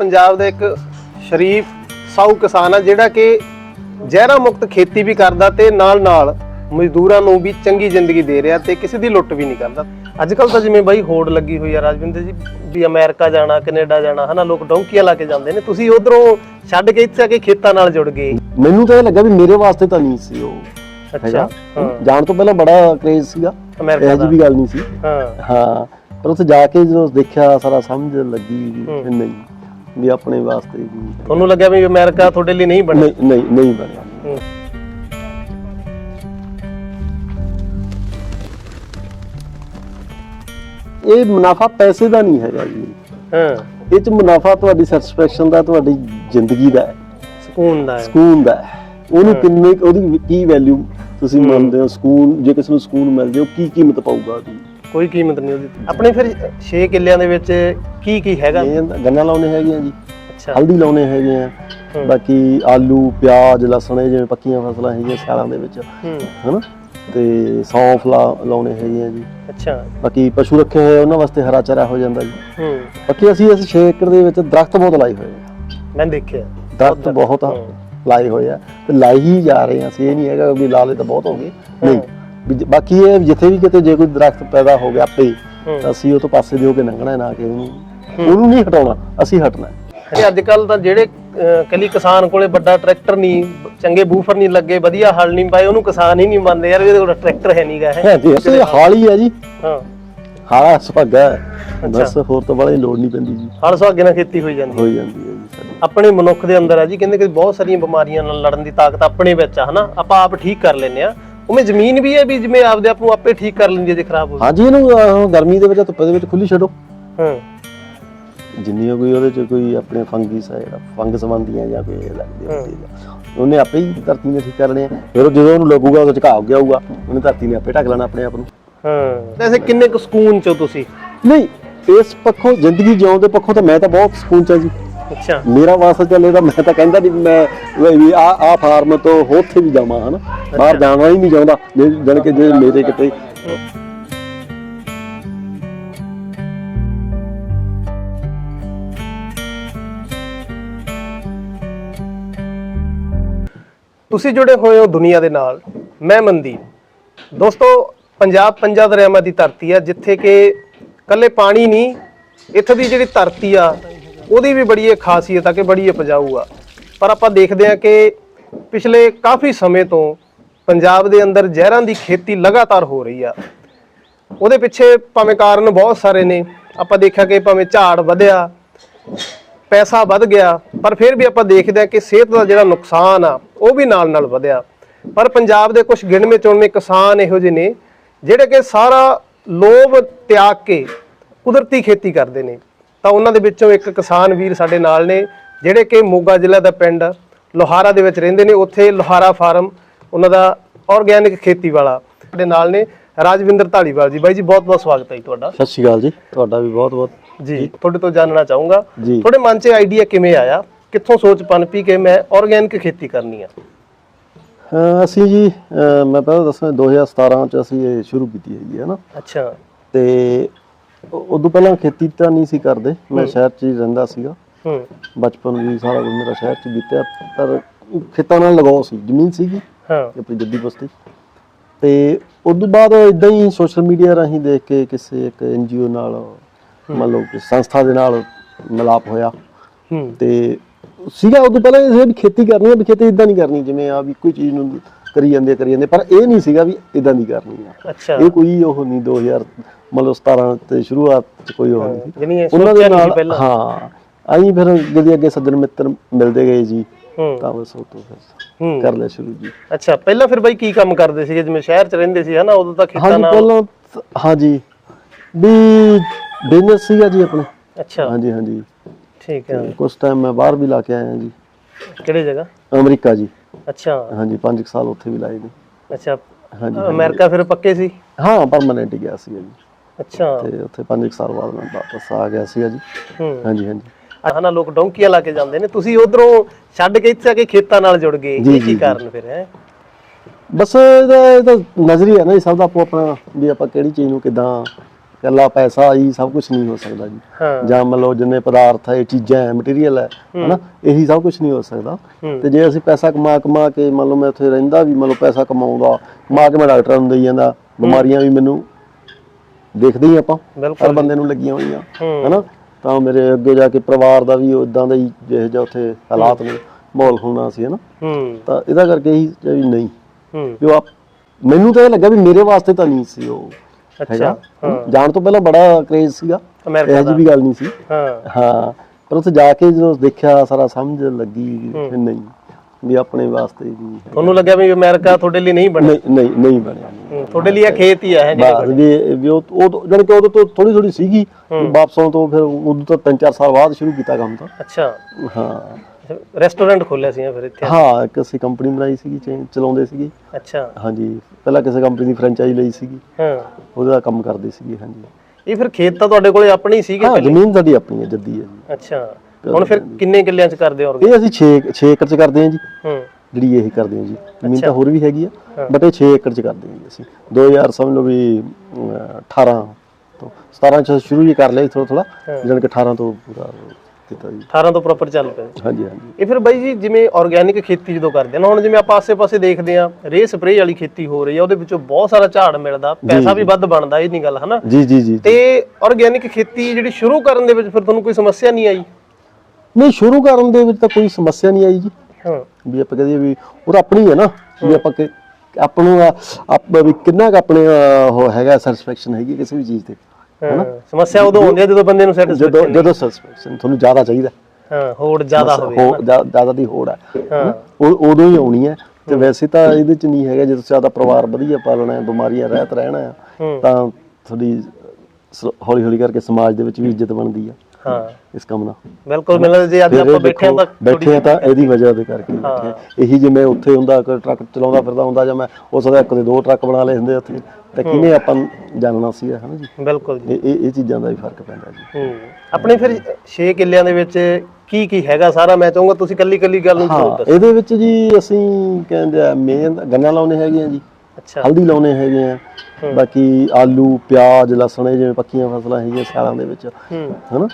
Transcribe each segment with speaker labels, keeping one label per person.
Speaker 1: ਪੰਜਾਬ ਦਾ ਇੱਕ ਸ਼ਰੀਫ ਸਾਊ ਕਿਸਾਨ ਆ ਜਿਹੜਾ ਕਿ ਜ਼ਹਿਰਾਂ ਮੁਕਤ ਖੇਤੀ ਵੀ ਕਰਦਾ ਤੇ ਨਾਲ ਨਾਲ ਮਜ਼ਦੂਰਾਂ ਨੂੰ ਵੀ ਚੰਗੀ ਜ਼ਿੰਦਗੀ ਦੇ ਰਿਹਾ ਤੇ ਕਿਸੇ ਦੀ ਲੁੱਟ ਵੀ ਨਹੀਂ ਕਰਦਾ। ਅੱਜ ਕੱਲ ਤਾਂ ਜਿਵੇਂ ਬਾਈ ਹੋੜ ਲੱਗੀ ਹੋਈ ਆ ਰਾਜਵਿੰਦਰ ਜੀ ਵੀ ਅਮਰੀਕਾ ਜਾਣਾ ਕੈਨੇਡਾ ਜਾਣਾ ਹਨਾ ਲੋਕ ਡੌਂਕੀਆਂ ਲਾ ਕੇ ਜਾਂਦੇ ਨੇ। ਤੁਸੀਂ ਉਧਰੋਂ ਛੱਡ ਕੇ ਇੱਥੇ ਆ ਕੇ ਖੇਤਾਂ ਨਾਲ ਜੁੜ ਗਏ।
Speaker 2: ਮੈਨੂੰ ਤਾਂ ਇਹ ਲੱਗਾ ਵੀ ਮੇਰੇ ਵਾਸਤੇ ਤਾਂ ਨਹੀਂ ਸੀ ਉਹ।
Speaker 1: ਅੱਛਾ
Speaker 2: ਜਾਣ ਤੋਂ ਪਹਿਲਾਂ ਬੜਾ ਕਰੇਜ਼ ਸੀਗਾ।
Speaker 1: ਅਮਰੀਕਾ ਦਾ।
Speaker 2: ਵੀ ਗੱਲ ਨਹੀਂ ਸੀ।
Speaker 1: ਹਾਂ।
Speaker 2: ਹਾਂ ਪਰ ਉੱਥੇ ਜਾ ਕੇ ਜਦੋਂ ਦੇਖਿਆ ਸਾਰਾ ਸਮਝ ਲੱਗੀ ਨਹੀਂ। ਵੀ ਆਪਣੇ ਵਾਸਤੇ ਵੀ
Speaker 1: ਤੁਹਾਨੂੰ ਲੱਗਿਆ ਵੀ ਅਮਰੀਕਾ ਤੁਹਾਡੇ ਲਈ ਨਹੀਂ ਬਣਿਆ?
Speaker 2: ਨਹੀਂ ਨਹੀਂ ਨਹੀਂ ਬਣਿਆ।
Speaker 1: ਹੂੰ।
Speaker 2: ਇਹ ਮੁਨਾਫਾ ਪੈਸੇ ਦਾ ਨਹੀਂ ਹੈਗਾ ਜੀ।
Speaker 1: ਹਾਂ।
Speaker 2: ਇਹ ਚ ਮੁਨਾਫਾ ਤੁਹਾਡੀ ਸੈਟੀਸਫੈਕਸ਼ਨ ਦਾ ਤੁਹਾਡੀ ਜ਼ਿੰਦਗੀ ਦਾ ਹੈ।
Speaker 1: ਸਕੂਨ ਦਾ ਹੈ।
Speaker 2: ਸਕੂਨ ਦਾ ਹੈ। ਉਹਨੂੰ ਕਿੰਨੇ ਕੁ- ਉਹਦੀ ਕੀ ਵੈਲਿਊ ਤੁਸੀਂ ਮੰਨਦੇ ਹੋ? ਸਕੂਨ ਜੇ ਕਿਸੇ ਨੂੰ ਸਕੂਨ ਮਿਲ ਜੇ ਉਹ ਕੀ ਕੀਮਤ ਪਾਊਗਾ ਉਹਦੀ?
Speaker 1: ਕੋਈ ਕੀਮਤ ਨਹੀਂ ਉਹਦੀ। ਆਪਣੇ ਫਿਰ 6 ਕਿੱਲਿਆਂ ਦੇ ਵਿੱਚ ਕੀ ਕੀ ਹੈਗਾ?
Speaker 2: ਗੰਨਾ ਲਾਉਣੇ ਹੈਗੇ ਆ ਜੀ।
Speaker 1: ਅੱਛਾ।
Speaker 2: ਹਲਦੀ ਲਾਉਣੇ ਹੈਗੇ ਆ। ਬਾਕੀ ਆਲੂ ਪਿਆਜ਼ ਲਸਣ ਇਹ ਜਿਵੇਂ ਪੱਕੀਆਂ ਫਸਲਾਂ ਹੈਗੀਆਂ ਸਿਆਲਾਂ ਦੇ ਵਿੱਚ। ਹਨਾ? ਤੇ ਸੌਂਫ ਲਾਉਣੇ ਹੈਗੇ ਆ ਜੀ।
Speaker 1: ਅੱਛਾ।
Speaker 2: ਬਾਕੀ ਪਸ਼ੂ ਰੱਖੇ ਹੋਏ ਉਹਨਾਂ ਵਾਸਤੇ ਹਰਾ ਚਾਰਾ ਹੋ ਜਾਂਦਾ ਜੀ।
Speaker 1: ਹੂੰ।
Speaker 2: ਬਾਕੀ ਅਸੀਂ ਇਸ 6 ਏਕੜ ਦੇ ਵਿੱਚ ਦਰਖਤ ਬਹੁਤ ਲਾਏ ਹੋਏ ਆ।
Speaker 1: ਮੈਂ ਦੇਖਿਆ।
Speaker 2: ਦਰਖਤ ਬਹੁਤ। ਲਾਏ ਹੋਏ ਆ। ਤੇ ਲਾਈ ਹੀ ਜਾ ਰਹੇ ਆ ਅਸੀਂ ਇਹ ਨਹੀਂ ਹੈਗਾ ਵੀ ਲਾ ਲਏ ਤਾਂ ਬਹੁਤ ਹੋ ਗਏ। ਨਹੀਂ। ਬਾਕੀ ਇਹ ਜਿੱਥੇ ਵੀ ਕਿਤੇ ਜੇ ਕੋਈ ਦਰਖਤ ਪੈਦਾ ਹੋ ਗਿਆ ਹੂੰ। ਤਾਂ ਅਸੀਂ ਉਹ ਤੋਂ ਪਾਸੇ ਦੇ ਹੋ ਕੇ ਲੰਘਣਾ ਨਾ ਕਿ ਉਹਨੂੰ ਉਹਨੂੰ ਨਹੀਂ ਹਟਾਉਣਾ ਅਸੀਂ ਹਟਣਾ।
Speaker 1: ਤੇ ਅੱਜ ਕੱਲ ਤਾਂ ਜਿਹੜੇ ਕੱਲੀ ਕਿਸਾਨ ਕੋਲੇ ਵੱਡਾ ਟਰੈਕਟਰ ਨਹੀਂ ਚੰਗੇ ਬੂਫਰ ਨਹੀਂ ਲੱਗੇ ਵਧੀਆ ਹਲ ਨਹੀਂ ਪਾਏ ਉਹਨੂੰ ਕਿਸਾਨ ਹੀ ਨਹੀਂ ਮੰਨਦੇ ਯਾਰ ਇਹਦੇ ਕੋਲ ਟਰੈਕਟਰ ਹੈ ਨਹੀਂਗਾ ਹੈ
Speaker 2: ਜੀ ਅਸੀਂ ਹਾਲ ਹੀ ਹੈ ਜੀ।
Speaker 1: ਹਾਂ।
Speaker 2: ਹਾਲਾ ਸੁਭਾਗਾ ਹੈ। ਬਸ ਹੋਰ ਤੋਂ ਬੜੀ ਲੋੜ ਨਹੀਂ ਪੈਂਦੀ ਜੀ।
Speaker 1: ਹਲ ਸੁਹਾਗੇ ਨਾਲ ਖੇਤੀ ਹੋਈ ਜਾਂਦੀ
Speaker 2: ਹੋ। ਜਾਂਦੀ ਹੈ ਜੀ
Speaker 1: ਆਪਣੇ ਮਨੁੱਖ ਦੇ ਅੰਦਰ ਆ ਜੀ ਕਹਿੰਦੇ ਕਿ ਬਹੁਤ ਸਾਰੀਆਂ ਬਿਮਾਰੀਆਂ ਨਾਲ ਲੜਨ ਦੀ ਤਾਕਤ ਆਪਣੇ ਵਿੱਚ ਆ ਹਨਾ? ਆਪਾਂ ਆਪ ਠੀਕ ਕਰ ਲੈਨੇ ਆ ਉਵੇਂ ਜ਼ਮੀਨ ਵੀ ਹੈ ਵੀ ਜਿਵੇਂ ਆਪਦੇ ਆਪ ਨੂੰ ਆਪੇ ਠੀਕ ਕਰ ਲੈਂਦੀ ਹੈ ਜੇ ਖਰਾਬ ਹੋ ਜਾਵੇ
Speaker 2: ਹਾਂਜੀ ਇਹਨੂੰ ਅਹ, ਗਰਮੀ ਦੇ ਵਿੱਚ ਧੁੱਪ ਦੇ ਵਿੱਚ ਖੁੱਲੀ ਛੱਡੋ।
Speaker 1: ਹਾਂ।
Speaker 2: ਜਿੰਨੀ ਕੋਈ ਉਹਦੇ ਚ ਕੋਈ ਆਪਣੇ ਫੰਗਸ ਹੈ ਜਿਹੜਾ ਫੰਗਸ ਬਣਦੀਆਂ ਜਾਂ ਕੋਈ ਲੱਗਦੀ ਹੁੰਦੀ ਹੈ ਉਹਨੇ ਆਪੇ ਹੀ ਧਰਤੀ ਨੇ ਠੀਕ ਕਰ ਲੈਣੇ ਆ। ਫਿਰ ਉਹ ਜਦੋਂ ਉਹਨੂੰ ਲੱਗੂਗਾ ਉਹ ਝੁਕਾਅ ਗਿਆ ਹੋਊਗਾ ਉਹਨੇ ਧਰਤੀ ਨੇ ਆਪੇ ਢੱਕ ਲੈਣਾ ਆਪਣੇ ਆਪ ਨੂੰ।
Speaker 1: ਹਾਂ। ਵੈਸੇ ਕਿੰਨੇ ਕੁ ਸਕੂਨ ਚ ਤੁਸੀਂ?
Speaker 2: ਨਹੀਂ ਇਸ ਪੱਖੋਂ ਜ਼ਿੰਦਗੀ ਜਿਉਣ ਦੇ ਪੱਖੋਂ ਤਾਂ ਮੈਂ ਤਾਂ ਬਹੁਤ ਸਕੂਨ ਚ ਹਾਂ ਜੀ।
Speaker 1: ਅੱਛਾ।
Speaker 2: ਮੇਰਾ ਵਾਸਤਾ ਚੱਲੇ ਤਾਂ ਮੈਂ ਤਾਂ ਕਹਿੰਦਾ ਵੀ ਮੈਂ ਵੀ ਆ ਆ ਫਾਰਮ ਤੋਂ ਉੱਥੇ ਵੀ ਜਾਵਾਂ ਹਨਾ। ਬਾਹਰ ਜਾਣਾ ਹੀ ਨਹੀਂ ਚਾਹੁੰਦਾ। ਜਣ ਕੇ ਜੇ ਮੇਰੇ ਕਿਤੇ
Speaker 1: ਤੁਸੀਂ ਜੁੜੇ ਹੋਏ ਹੋ ਦੁਨੀਆ ਦੇ ਨਾਲ। ਮੈਂ ਮਨਦੀਪ। ਦੋਸਤੋ ਪੰਜਾਬ ਪੰਜਾਂ ਦਰਿਆਵਾਂ ਦੀ ਧਰਤੀ ਆ ਜਿੱਥੇ ਕਿ ਕੱਲੇ ਪਾਣੀ ਨਹੀਂ ਇੱਥੇ ਦੀ ਜਿਹੜੀ ਧਰਤੀ ਆ ਉਹਦੀ ਵੀ ਬੜੀ ਇਹ ਖਾਸੀਅਤ ਆ ਕਿ ਬੜੀ ਉਪਜਾਊ ਆ। ਪਰ ਆਪਾਂ ਦੇਖਦੇ ਆ ਕਿ ਪਿਛਲੇ ਕਾਫੀ ਸਮੇਂ ਤੋਂ ਪੰਜਾਬ ਦੇ ਅੰਦਰ ਜ਼ਹਿਰਾਂ ਦੀ ਖੇਤੀ ਲਗਾਤਾਰ ਹੋ ਰਹੀ ਆ। ਉਹਦੇ ਪਿੱਛੇ ਭਾਵੇਂ ਕਾਰਨ ਬਹੁਤ ਸਾਰੇ ਨੇ। ਆਪਾਂ ਦੇਖਿਆ ਕਿ ਭਾਵੇਂ ਝਾੜ ਵਧਿਆ, ਪੈਸਾ ਵੱਧ ਗਿਆ, ਪਰ ਫਿਰ ਵੀ ਆਪਾਂ ਦੇਖਦੇ ਹਾਂ ਕਿ ਸਿਹਤ ਦਾ ਜਿਹੜਾ ਨੁਕਸਾਨ ਆ, ਉਹ ਵੀ ਨਾਲ ਨਾਲ ਵਧਿਆ। ਪਰ ਪੰਜਾਬ ਦੇ ਕੁਝ ਗਿਣਵੇਂ ਚੁਣਵੇਂ ਕਿਸਾਨ ਇਹੋ ਜਿਹੇ ਨੇ, ਜਿਹੜੇ ਕਿ ਸਾਰਾ ਲੋਭ ਤਿਆਗ ਕੇ ਕੁਦਰਤੀ ਖੇਤੀ ਕਰਦੇ ਨੇ। ਤਾਂ ਉਹਨਾਂ ਦੇ ਵਿੱਚੋਂ ਇੱਕ ਕਿਸਾਨ ਵੀਰ ਸਾਡੇ ਨਾਲ ਨੇ ਜਿਹੜੇ ਕਿ ਮੋਗਾ ਜ਼ਿਲ੍ਹਾ ਦਾ ਪਿੰਡ ਲੋਹਾਰਾ ਦੇ ਵਿੱਚ ਰਹਿੰਦੇ ਨੇ। ਉੱਥੇ ਲੋਹਾਰਾ ਫਾਰਮ ਉਹਨਾਂ ਦਾ ਆਰਗੈਨਿਕ ਖੇਤੀ ਵਾਲਾ ਸਾਡੇ ਨਾਲ ਨੇ ਰਾਜਵਿੰਦਰ ਢਾਲੀਵਾਲ ਜੀ। ਬਾਈ ਜੀ ਬਹੁਤ ਬਹੁਤ ਸਵਾਗਤ ਹੈ ਜੀ ਤੁਹਾਡਾ।
Speaker 2: ਸਤਿ ਸ਼੍ਰੀ ਅਕਾਲ ਜੀ। ਤੁਹਾਡਾ ਵੀ ਬਹੁਤ ਬਹੁਤ
Speaker 1: ਜੀ ਤੁਹਾਡੇ ਤੋਂ ਜਾਣਨਾ ਚਾਹੂੰਗਾ। ਤੁਹਾਡੇ ਮਨ 'ਚ ਆਈਡੀਆ ਕਿਵੇਂ ਆਇਆ? ਕਿੱਥੋਂ ਸੋਚ ਪਨਪੀ ਕਿ ਮੈਂ ਆਰਗੈਨਿਕ ਖੇਤੀ ਕਰਨੀ ਆ?
Speaker 2: ਅਸੀਂ ਜੀ ਮੈਂ ਪਹਿਲਾਂ ਦੱਸਾਂ 2017 ਚ ਅਸੀਂ ਇਹ ਸ਼ੁਰੂ ਕੀਤੀ ਹੈਗੀ ਹੈ ਨਾ।
Speaker 1: ਅੱਛਾ।
Speaker 2: ਤੇ ਉਦੋਂ ਪਹਿਲਾਂ ਖੇਤੀ ਤਾਂ ਨਹੀਂ ਸੀ ਕਰਦੇ। ਮੈਂ ਸ਼ਹਿਰ 'ਚ ਹੀ ਰਹਿੰਦਾ ਸੀਗਾ।
Speaker 1: ਹੂੰ।
Speaker 2: ਬਚਪਨ ਵੀ ਸਾਰਾ ਕੁਝ ਮੇਰਾ ਸ਼ਹਿਰ 'ਚ ਬੀਤਿਆ ਪਰ ਖੇਤਾਂ ਨਾਲ ਲਗਾਓ ਸੀ ਜ਼ਮੀਨ ਸੀਗੀ
Speaker 1: ਹਾਂ।
Speaker 2: ਆਪਣੀ ਜੱਦੀ ਬਸਤੀ ਤੇ ਉਦੋਂ ਬਾਅਦ ਇਦਾਂ ਹੀ ਸੋਸ਼ਲ ਮੀਡੀਆ ਰਾਹੀਂ ਦੇਖ ਕੇ ਕਿਸੇ ਇੱਕ ਐਨਜੀਓ ਨਾਲ ਮੰਨ ਲਓ ਕਿ ਸੰਸਥਾ ਦੇ ਨਾਲ ਮਿਲਾਪ ਹੋਇਆ।
Speaker 1: ਹੂੰ।
Speaker 2: ਤੇ ਸੀਗਾ ਉਦੋਂ ਪਹਿਲਾਂ ਇਹ ਖੇਤੀ ਕਰਨੀ ਹੈ ਵੀ ਖੇਤੀ ਇਦਾਂ ਨਹੀਂ ਕਰਨੀ ਜਿਵੇਂ ਆ ਵੀ ਕੋਈ ਚੀਜ਼ ਨੂੰ ਕਰੀ ਜਾਂਦੇ ਕਰੀ ਜਾਂਦੇ ਪਰ ਇਹ ਨਹੀਂ ਸੀਗਾ ਵੀ ਇਦਾਂ ਨਹੀਂ ਕਰਨੀ ਆ।
Speaker 1: ਅੱਛਾ।
Speaker 2: ਇਹ ਕੋਈ ਉਹ ਨਹੀਂ 2000 ਮਤਲਬ 17 ਤੇ ਸ਼ੁਰੂਆਤ ਚ ਕੋਈ ਉਹ ਨਹੀਂ ਉਹਨਾਂ ਦੇ ਨਾਲ ਹਾਂ ਆਈ ਫਿਰ ਜਦੀ ਅੱਗੇ ਸੱਜਣ ਮਿੱਤਰ ਮਿਲਦੇ ਗਏ ਜੀ
Speaker 1: ਹੂੰ।
Speaker 2: ਤਾਂ ਬਸ ਉਹ ਤੋਂ ਫਿਰ
Speaker 1: ਹੂੰ।
Speaker 2: ਕਰ ਲਿਆ ਸ਼ੁਰੂ ਜੀ।
Speaker 1: ਅੱਛਾ ਪਹਿਲਾਂ ਫਿਰ ਬਾਈ ਕੀ ਕੰਮ ਕਰਦੇ ਸੀਗੇ? ਜਿਵੇਂ ਸ਼ਹਿਰ 'ਚ ਰਹਿੰਦੇ ਸੀ ਹਨਾ ਉਦੋਂ ਤਾਂ ਖੇਤਾਂ ਨਾਲ।
Speaker 2: ਪਹਿਲਾਂ ਤਾਂ- ਹਾਂਜੀ ਵੀ ਬਿਜ਼ਨਸ ਸੀਗਾ ਜੀ ਆਪਣਾ।
Speaker 1: ਅੱਛਾ।
Speaker 2: ਹਾਂਜੀ ਹਾਂਜੀ।
Speaker 1: ਠੀਕ ਹੈ।
Speaker 2: ਕੁਝ ਟਾਈਮ ਮੈਂ ਬਾਹਰ ਵੀ ਲਾ ਕੇ ਆਇਆ ਜੀ।
Speaker 1: ਕਿਹੜੀ ਜਗ੍ਹਾ?
Speaker 2: ਅਮਰੀਕਾ ਜੀ।
Speaker 1: ਅੱਛਾ।
Speaker 2: ਹਾਂਜੀ 5 ਸਾਲ ਉੱਥੇ ਵੀ ਲਾਏ ਨੇ।
Speaker 1: ਅੱਛਾ
Speaker 2: ਹਾਂਜੀ
Speaker 1: ਅਮਰੀਕਾ ਫਿਰ ਪੱਕੇ ਸੀ?
Speaker 2: ਹਾਂ ਪਰਮਨੈਂਟ ਗਿਆ ਸੀ ਜੀ।
Speaker 1: ਅੱਛਾ।
Speaker 2: ਤੇ ਉੱਥੇ 5 ਸਾਲ ਬਾਅਦ ਮੈਂ ਵਾਪਸ ਆ ਗਿਆ ਸੀ ਜੀ।
Speaker 1: ਹੂੰ।
Speaker 2: ਹਾਂਜੀ ਹਾਂਜੀ।
Speaker 1: ਹਨਾ ਲੋਕ ਡੌਂਕੀਆਂ ਲਾ ਕੇ ਜਾਂਦੇ ਨੇ। ਤੁਸੀਂ ਉਧਰੋਂ ਛੱਡ ਕੇ ਇੱਥੇ ਆ ਕੇ ਖੇਤਾਂ ਨਾਲ ਜੁੜ ਗਏ ਇਹ ਕੀ ਕਾਰਨ ਫਿਰ ਹੈ?
Speaker 2: ਬਸ ਇਹਦਾ ਇਹਦਾ ਨਜ਼ਰੀਆ ਨਾ ਸਭ ਦਾ ਆਪੋ ਆਪਣਾ ਵੀ ਆਪਾਂ ਕਿਹੜੀ ਚੀਜ਼ ਨੂੰ ਕਿਦਾਂ ਕੱਲਾ ਪੈਸਾ ਹੀ ਸਭ ਕੁਝ ਨਹੀਂ ਹੋ ਸਕਦਾ ਜੀ।
Speaker 1: ਹਾਂ।
Speaker 2: ਜਾਂ ਮੰਨ ਲਓ ਜਿੰਨੇ ਪਦਾਰਥ ਹੈ ਚੀਜ਼ਾਂ ਹੈ ਮਟੀਰੀਅਲ ਹੈ ਹਨਾ? ਇਹੀ ਸਭ ਕੁਝ ਨਹੀਂ ਹੋ ਸਕਦਾ। ਤੇ ਜੇ ਅਸੀਂ ਪੈਸਾ ਕਮਾ ਕਮਾ ਕੇ ਮੰਨ ਲਓ ਮੈਂ ਉੱਥੇ ਰਹਿੰਦਾ ਵੀ ਮੰਨ ਲਓ ਪੈਸਾ ਕਮਾਉਂਦਾ ਕਮਾ ਕੇ ਮੈਂ ਡਾਕਟਰਾਂ ਨੂੰ ਦੇਈ ਜਾਂਦਾ ਬਿਮਾਰੀਆਂ ਵੀ ਮੈਨੂੰ ਦੇਖਦੇ ਹੀ ਆਪਾਂ ਹਰ ਬੰਦੇ ਨੂੰ ਲੱਗੀਆਂ ਹੋਈਆਂ। ਹਨਾ? ਤਾਂ ਮੇਰੇ ਅੱਗੇ ਜਾ ਕੇ ਪਰਿਵਾਰ ਦਾ ਵੀ ਇਦਾਂ ਦਾ ਹੀ ਜਿਹੋ ਜਿਹਾ ਉੱਥੇ ਹਾਲਾਤ ਨੇ ਮਾਹੌਲ ਹੋਣਾ ਸੀ ਹਨਾ? ਤਾਂ ਇਹਦਾ ਕਰਕੇ ਹੀ। ਨਹੀਂ ਆਪ- ਮੈਨੂੰ ਤਾਂ ਇਹ ਲੱਗਾ ਵੀ ਮੇਰੇ ਵਾਸਤੇ ਤਾਂ ਨਹੀਂ ਸੀ ਉਹ। ਹੈਗਾ? ਜਾਣ ਤੋਂ ਪਹਿਲਾਂ ਬੜਾ ਕਰੇਜ਼ ਸੀਗਾ।
Speaker 1: ਅਮਰੀਕਾ
Speaker 2: ਜਿਹੀ ਵੀ ਗੱਲ ਨਹੀਂ ਸੀ।
Speaker 1: ਹਾਂ।
Speaker 2: ਹਾਂ ਪਰ ਉੱਥੇ ਜਾ ਕੇ ਜਦੋਂ ਦੇਖਿਆ ਸਾਰਾ ਸਮਝ ਲੱਗੀ ਫਿਰ ਨਹੀਂ ਵੀ ਆਪਣੇ ਵਾਸਤੇ ਵੀ।
Speaker 1: ਤੁਹਾਨੂੰ ਲੱਗਿਆ ਵੀ ਅਮਰੀਕਾ ਤੁਹਾਡੇ ਲਈ ਨਹੀਂ ਬਣਿਆ।
Speaker 2: ਨਹੀਂ ਨਹੀਂ ਬਣਿਆ।
Speaker 1: ਤੁਹਾਡੇ ਲਈ ਇਹ ਖੇਤ ਹੀ ਹੈ
Speaker 2: ਬਸ ਵੀ ਵੀ ਉਹ ਜਾਣੀ ਕਿ ਉਦੋਂ ਤੋਂ ਥੋੜੀ ਥੋੜੀ ਸੀਗੀ। ਵਾਪਸ ਆਉਣ ਤੋਂ ਫਿਰ ਉਦੋਂ ਤੋਂ ਤਿੰਨ ਚਾਰ ਸਾਲ ਬਾਅਦ ਸ਼ੁਰੂ ਕੀਤਾ ਕੰਮ ਤਾਂ।
Speaker 1: ਅੱਛਾ।
Speaker 2: ਹਾਂ।
Speaker 1: ਰੈਸਟੋਰੈਂਟ ਖੋਲਿਆ ਸੀ ਫਿਰ ਇੱਥੇ?
Speaker 2: ਹਾਂ ਇੱਕ ਅਸੀਂ ਕੰਪਨੀ ਬਣਾਈ ਸੀਗੀ ਚੇਨ ਚਲਾਉਂਦੇ ਸੀਗੇ।
Speaker 1: ਅੱਛਾ।
Speaker 2: ਹਾਂਜੀ ਪਹਿਲਾਂ ਕਿਸੇ ਕੰਪਨੀ ਦੀ ਫਰੈਂਚਾਈਜ਼ ਲਈ ਸੀਗੀ।
Speaker 1: ਹਾਂ।
Speaker 2: ਉਹਦਾ ਕੰਮ ਕਰਦੇ ਸੀਗੇ ਹਾਂਜੀ।
Speaker 1: ਇਹ ਫਿਰ ਖੇਤ ਤਾਂ ਤੁਹਾਡੇ ਕੋਲੇ ਆਪਣੇ ਹੀ ਸੀਗੇ
Speaker 2: ਹਾਂ ਜ਼ਮੀਨ ਸਾਡੀ ਆਪਣੀ ਹੈ ਜੱਦੀ ਹੈ। ਜੀ
Speaker 1: ਅੱਛਾ ਹੁਣ ਫਿਰ ਕਿੰਨੇ ਕਿੱਲਿਆਂ ਚ ਕਰਦੇ ਹੋ
Speaker 2: ਇਹ ਅਸੀਂ 6 6 ਏਕੜ ਚ ਕਰਦੇ ਹਾਂ ਜੀ।
Speaker 1: ਹੂੰ।
Speaker 2: ਜਿਹੜੀ ਇਹ ਕਰਦੇ ਹਾਂ ਜੀ। ਜ਼ਮੀਨ ਤਾਂ ਹੋਰ ਵੀ ਹੈਗੀ ਆ ਬਟ ਇਹ 6 ਏਕੜ ਚ ਕਰਦੇ ਹਾਂ ਜੀ ਅਸੀਂ। 2000 ਸਮਝ ਲਓ ਵੀ ਅਮ, 18 ਤੋਂ 17 ਚ ਸ਼ੁਰੂ ਹੀ ਕਰ ਲਿਆ ਥੋੜਾ ਥੋੜਾ ਜਾਣੀ ਕਿ 18 ਤੋਂ ਪੂਰਾ ਕੀਤਾ ਜੀ।
Speaker 1: 18 ਤੋਂ ਪ੍ਰੋਪਰ ਚੱਲ ਪਏ
Speaker 2: ਹਾਂਜੀ ਹਾਂਜੀ।
Speaker 1: ਇਹ ਫਿਰ ਬਾਈ ਜੀ ਜਿਵੇਂ ਆਰਗੇਨਿਕ ਖੇਤੀ ਜਦੋਂ ਕਰਦੇ ਆ ਨਾ ਹੁਣ ਜਿਵੇਂ ਆਪਾਂ ਆਸੇ-ਪਾਸੇ ਦੇਖਦੇ ਆ ਰੇ ਸਪਰੇਅ ਵਾਲੀ ਖੇਤੀ ਹੋ ਰਹੀ ਆ ਉਹਦੇ ਵਿੱਚੋਂ ਬਹੁਤ ਸਾਰਾ ਝਾੜ ਮਿਲਦਾ ਪੈਸਾ ਵੀ ਵੱਧ ਬਣਦਾ ਇਹ ਨਹੀਂ ਗੱਲ ਹਨਾ?
Speaker 2: ਜੀ ਜੀ ਜੀ
Speaker 1: ਤੇ ਆਰਗੇਨਿਕ ਖੇਤੀ ਜਿਹੜੀ ਸ਼ੁਰੂ ਕਰਨ ਦੇ ਵਿੱਚ ਫਿਰ ਤੁਹਾਨੂੰ ਕੋਈ ਸਮੱਸਿਆ ਨਹੀਂ ਆਈ?
Speaker 2: ਨਹੀਂ ਸ਼ੁਰੂ ਕਰਨ ਦੇ ਵਿੱਚ ਤਾਂ ਕੋਈ ਸਮੱਸਿਆ ਨਹੀਂ ਆਈ ਜੀ।
Speaker 1: ਹਾਂ।
Speaker 2: ਵੀ ਆਪਾਂ ਕਹਦੇ ਵੀ ਉਹ ਤਾਂ ਆਪਣੀ ਹੈ ਨਾ ਵੀ ਆਪਾਂ ਕਿ ਆਪਾਂ ਨੂੰ ਆਪ ਵੀ ਕਿੰਨਾ ਕੁ ਆਪਣੇ ਉਹ ਹੈਗਾ ਸੈਟੀਸਫੈਕਸ਼ਨ ਹੈਗੀ ਕਿਸੇ ਵੀ ਚੀਜ਼ ਤੇ।
Speaker 1: ਹਾਂ ਸਮੱਸਿਆ ਉਦੋਂ ਆਉਂਦੀ ਆ ਜਦੋਂ ਬੰਦੇ ਨੂੰ
Speaker 2: ਜਦੋਂ
Speaker 1: ਸੈਟੀਸਫੈਕਸ਼ਨ
Speaker 2: ਜਦੋਂ ਸੈਟੀਸਫੈਕਸ਼ਨ ਤੁਹਾਨੂੰ ਜ਼ਿਆਦਾ ਚਾਹੀਦਾ।
Speaker 1: ਹਾਂ ਹੋੜ ਜ਼ਿਆਦਾ ਹੋਵੇ
Speaker 2: ਹੋ ਜ਼ਿਆਦਾ ਦੀ ਹੋੜ ਹੈ
Speaker 1: ਹਾਂ
Speaker 2: ਉਹ ਉਦੋਂ ਹੀ ਆਉਣੀ ਹੈ। ਤੇ ਵੈਸੇ ਤਾਂ ਇਹਦੇ ਚ ਨਹੀਂ ਹੈਗਾ ਜੇ ਤੁਸੀਂ ਪਰਿਵਾਰ ਵਧੀਆ ਪਾਲਣਾ ਹੈ ਬਿਮਾਰੀਆਂ ਰਹਿਤ ਰਹਿਣਾ ਹੈ
Speaker 1: ਹੂੰ।
Speaker 2: ਤਾਂ ਤੁਹਾਡੀ ਹੌਲੀ ਹੌਲੀ ਕਰਕੇ ਸਮਾਜ ਦੇ ਵਿੱਚ ਵੀ ਇੱਜ਼ਤ ਬਣਦੀ ਆ
Speaker 1: ਹਾਂ।
Speaker 2: ਇਸ ਕੰਮ ਨਾਲ।
Speaker 1: ਬਿਲਕੁਲ ਮਿਲਦਾ ਜੇ ਅੱਜ ਆਪਾਂ ਬੈਠੇ ਆ ਤਾਂ
Speaker 2: ਬੈਠੇ ਆ ਤਾਂ ਇਹਦੀ ਵਜ੍ਹਾ ਦੇ ਕਰਕੇ ਬੈਠੇ ਆ। ਇਹੀ ਜਿਵੇਂ ਉੱਥੇ ਹੁੰਦਾ ਕੋਈ ਟਰੱਕ ਚਲਾਉਂਦਾ ਫਿਰਦਾ ਹੁੰਦਾ ਜਾਂ ਮੈਂ ਉਸ ਦਾ ਇੱਕ ਦੇ ਦੋ ਟਰੱਕ ਬਣਾ ਲਏ ਹੁੰਦੇ ਉੱਥੇ ਤਾਂ ਕਿਹਨੇ ਆਪਾਂ ਜਾਣਨਾ ਸੀ ਹਨਾ ਜੀ?
Speaker 1: ਬਿਲਕੁਲ ਜੀ।
Speaker 2: ਇਹ ਇਹ ਚੀਜ਼ਾਂ ਦਾ ਵੀ ਫ਼ਰਕ ਪੈਂਦਾ ਜੀ।
Speaker 1: ਹੂੰ। ਆਪਣੇ ਫਿਰ 6 ਕਿੱਲਿਆਂ ਦੇ ਵਿੱਚ ਕੀ ਕੀ ਹੈਗਾ ਸਾਰਾ? ਮੈਂ ਚਾਹੂੰਗਾ ਤੁਸੀਂ ਕੱਲੀ ਕੱਲੀ ਗੱਲ ਨੂੰ ਦੱਸੋ।
Speaker 2: ਇਹਦੇ ਵਿੱਚ ਜੀ ਅਸੀਂ ਕਹਿੰਦੇ ਆ ਮੇਨ ਗੰਨਾ ਲਾਉਣੇ ਹੈਗੇ ਆ ਜੀ।
Speaker 1: ਅੱਛਾ।
Speaker 2: ਹਲਦੀ ਲਾਉਣੇ ਹੈਗੇ ਆ। ਬਾਕੀ ਆਲੂ ਪਿਆਜ਼ ਲਸਣ ਜਿਵੇਂ ਪੱਕੀਆਂ ਫਸਲਾਂ ਹੈਗੀਆਂ ਸਿਆਲਾਂ ਦੇ ਵਿੱਚ।
Speaker 1: ਹੂੰ।
Speaker 2: ਹਨਾ?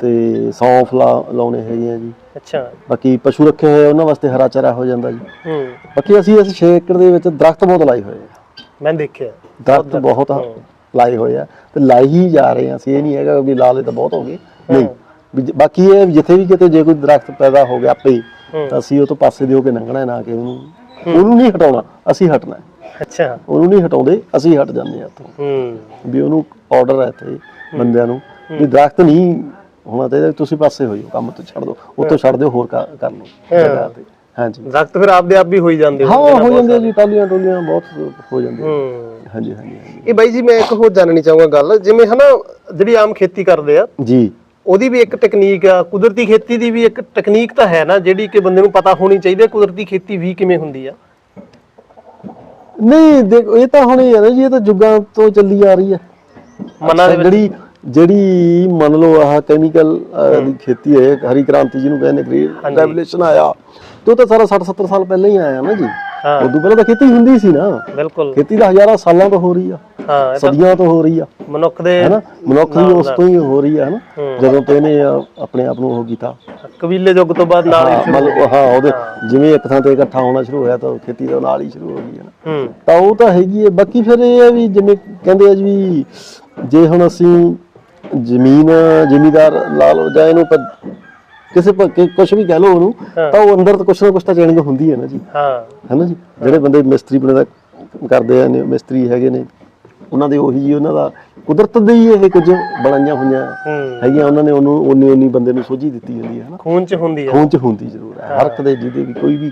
Speaker 2: ਤੇ ਸੌਂਫ ਲਾ ਲਾਉਣੇ ਹੈਗੇ ਆ ਜੀ।
Speaker 1: ਅੱਛਾ।
Speaker 2: ਬਾਕੀ ਪਸ਼ੂ ਰੱਖੇ ਹੋਏ ਆ, ਉਹਨਾਂ ਵਾਸਤੇ ਹਰਾ ਚਾਰਾ ਹੋ ਜਾਂਦਾ ਜੀ।
Speaker 1: ਹੂੰ।
Speaker 2: ਬਾਕੀ ਅਸੀਂ ਅਸੀਂ 6 ਏਕੜ ਦੇ ਵਿੱਚ ਦਰਖਤ ਬਹੁਤ ਲਾਏ ਹੋਏ ਆ।
Speaker 1: ਮੈਂ ਦੇਖਿਆ।
Speaker 2: ਦਰਖਤ ਬਹੁਤ ਲਾਏ ਹੋਏ ਆ ਤੇ ਲਾਈ ਹੀ ਜਾ ਰਹੇ ਆ ਅਸੀਂ ਇਹ ਨਹੀਂ ਹੈਗਾ ਵੀ ਲਾ ਲਏ ਤਾਂ ਬਹੁਤ ਹੋ ਗਏ। ਨਹੀਂ ਵੀ ਜ- ਬਾਕੀ ਇਹ ਜਿੱਥੇ ਵੀ ਕਿਤੇ ਜੇ ਕੋਈ ਦਰਖਤ ਪੈਦਾ ਹੋ ਗਿਆ ਆਪੇ ਹੀ, ਤਾਂ ਅਸੀਂ ਉਹ ਤੋਂ ਪਾਸੇ ਦੇ ਹੋ ਕੇ ਲੰਘਣਾ ਹੈ, ਨਾ ਕਿ ਉਹਨੂੰ ਉਹਨੂੰ ਨਹੀਂ ਹਟਾਉਣਾ ਅਸੀਂ ਹਟਣਾ। ਹੈ।
Speaker 1: ਅੱਛਾ।
Speaker 2: ਉਹਨੂੰ ਨਹੀਂ ਹਟਾਉਂਦੇ ਅਸੀਂ ਹਟ ਜਾਂਦੇ ਆ ਉੱਥੋਂ
Speaker 1: ਹੂੰ।
Speaker 2: ਵੀ ਉਹਨੂੰ ਆਰਡਰ ਹੈ ਇੱਥੇ ਬੰਦਿਆਂ ਨੂੰ ਵੀ ਦਰਖਤ ਨਹੀਂ ਹੋਣਾ ਚਾਹੀਦਾ ਤੁਸੀਂ ਪਾਸੇ ਹੋ ਜਾਓ ਕੰਮ ਤੋਂ ਛੱਡ ਦਿਓ। ਉੱਥੋਂ ਛੱਡ ਦਿਓ ਹੋਰ ਕਰ ਕਰ ਲਓ। ਜਗ੍ਹਾ ਤੇ। ਹਾਂਜੀ।
Speaker 1: ਦਰਖਤ ਫਿਰ ਆਪਦੇ ਆਪ ਵੀ ਹੋਈ ਜਾਂਦੇ
Speaker 2: ਹਾਂ
Speaker 1: ਹੋਣਗੇ ਨਾ
Speaker 2: ਹੋ
Speaker 1: ਬਹੁਤ
Speaker 2: ਜਾਂਦੇ ਆ ਜੀ ਟਾਲੀਆਂ ਟੋਲੀਆਂ ਬਹੁਤ ਹੋ ਜਾਂਦੀਆਂ।
Speaker 1: ਹੂੰ।
Speaker 2: ਹਾਂਜੀ ਹਾਂਜੀ ਹਾਂਜੀ।
Speaker 1: ਇਹ ਬਾਈ ਜੀ ਮੈਂ ਇੱਕ ਹੋਰ ਜਾਣਨੀ ਚਾਹੂੰਗਾ ਗੱਲ। ਜਿਵੇਂ ਹਨਾ ਜਿਹੜੀ ਆਮ ਖੇਤੀ ਕਰਦੇ ਆ
Speaker 2: ਜੀ।
Speaker 1: ਉਹਦੀ ਵੀ ਇੱਕ ਟੈਕਨੀਕ ਆ। ਕੁਦਰਤੀ ਖੇਤੀ ਦੀ ਵੀ ਇੱਕ ਟੈਕਨੀਕ ਤਾਂ ਹੈ ਨਾ ਜਿਹੜੀ ਕਿ ਬੰਦੇ ਨੂੰ ਪਤਾ ਹੋਣੀ ਚਾਹੀਦੀ ਹੈ ਕੁਦਰਤੀ ਖੇਤੀ ਵੀ ਕਿਵੇਂ ਹੁੰਦੀ ਆ।
Speaker 2: ਨਹੀਂ ਦੇਖੋ ਇਹ ਤਾਂ ਹੁਣ ਇਹ ਹੈ ਨਾ ਜੀ ਇਹ ਤਾਂ ਜੁਗਾਂ ਤੋਂ ਚੱਲੀ ਆ ਰਹੀ ਹੈ
Speaker 1: ਮਨਾਂ ਦੇ ਵਿੱਚ।
Speaker 2: ਜਿਹੜੀ ਜਿਹੜੀ ਮੰਨ ਲਓ ਆਹ ਕੈਮੀਕਲ ਦੀ ਖੇਤੀ ਹੈ ਹਰੀ ਕ੍ਰਾਂਤੀ ਜਿਹਨੂੰ ਕਹਿੰਦੇ ਗ੍ਰੀਨ ਰੈਵੋਲੂਸ਼ਨ ਆਇਆ। ਤੇ ਉਹ ਤਾਂ ਸਾਰਾ 60 70 ਸਾਲ ਪਹਿਲਾਂ ਹੀ ਆਇਆ ਨਾ ਜੀ।
Speaker 1: ਹਾਂ।
Speaker 2: ਉਦੋਂ ਪਹਿਲਾਂ ਤਾਂ ਖੇਤੀ ਹੁੰਦੀ ਸੀ ਨਾ।
Speaker 1: ਬਿਲਕੁਲ।
Speaker 2: ਖੇਤੀ ਤਾਂ ਹਜ਼ਾਰਾਂ ਸਾਲਾਂ ਤੋਂ ਹੋ ਰਹੀ ਆ।
Speaker 1: ਹਾਂ
Speaker 2: ਸਦੀਆਂ ਤੋਂ ਹੋ ਰਹੀ ਆ।
Speaker 1: ਮਨੁੱਖ ਦੇ
Speaker 2: ਹੈਨਾ? ਮਨੁੱਖ ਦੀ ਉਸ ਤੋਂ ਹੀ ਹੋ ਰਹੀ ਆ ਹਨਾ? ਜਦੋਂ ਤੋਂ ਇਹਨੇ ਆਪਣੇ ਆਪ ਨੂੰ ਉਹ ਕੀਤਾ।
Speaker 1: ਕਬੀਲੇ ਯੁੱਗ ਤੋਂ ਬਾਅਦ ਨਾਲ ਹੀ
Speaker 2: ਮਤਲਬ ਹਾਂ ਉਹਦੇ ਜਿਵੇਂ ਇੱਕ ਥਾਂ ਤੇ ਇਕੱਠਾ ਹੋਣਾ ਸ਼ੁਰੂ ਹੋਇਆ ਤਾਂ ਖੇਤੀ ਦਾ ਨਾਲ ਹੀ ਸ਼ੁਰੂ ਹੋ ਗਈ ਹੈ। ਤਾਂ ਉਹ ਤਾਂ ਹੈਗੀ ਹੈ ਬਾਕੀ ਫਿਰ ਇਹ ਹੈ ਵੀ ਜਿਵੇਂ ਕਹਿੰਦੇ ਆ ਜੀ ਜੇ ਹੁਣ ਅਸੀਂ ਜ਼ਮੀਨ ਜ਼ਿਮੀਦਾਰ ਲਾ ਲਓ ਜਾਂ ਇਹਨੂੰ ਕਿਸੇ ਕੁਝ ਵੀ ਕਹਿ ਲਓ ਉਹਨੂੰ ਤਾਂ ਉਹ ਅੰਦਰ ਤਾਂ ਕੁਛ ਨਾ ਕੁਛ ਤਾਂ ਚੇਂਜ ਹੁੰਦੀ ਹੈ ਨਾ ਜੀ।
Speaker 1: ਹਾਂ।
Speaker 2: ਹੈਨਾ ਜੀ? ਜਿਹੜੇ ਬੰਦੇ ਮਿਸਤਰੀ ਬਣੇ ਦਾ ਕਰਦੇ ਆ ਨੇ ਮਿਸਤਰੀ ਹੈਗੇ ਨੇ ਉਹਨਾਂ ਦੇ ਉਹੀ ਜੀ ਉਹਨਾਂ ਦਾ ਕੁਦਰਤ ਦੇ ਹੀ ਇਹ ਕੁਝ ਬਣਾਈਆਂ ਹੋਈਆਂ
Speaker 1: ਹੂੰ।
Speaker 2: ਹੈਗੀਆਂ ਉਹਨਾਂ ਨੇ ਉਹਨੂੰ ਉਨੀ ਉਨੀ ਬੰਦੇ ਨੂੰ ਸੋਝੀ ਦਿੱਤੀ ਹੁੰਦੀ ਹੈ ਹਨਾ?
Speaker 1: ਖੂਨ ਚ ਹੁੰਦੀ ਆ
Speaker 2: ਖੂਨ ਚ ਹੁੰਦੀ ਜ਼ਰੂਰ ਹੈ। ਹਰ ਇੱਕ ਦੇ ਜਿਹਦੇ ਵੀ ਕੋਈ ਵੀ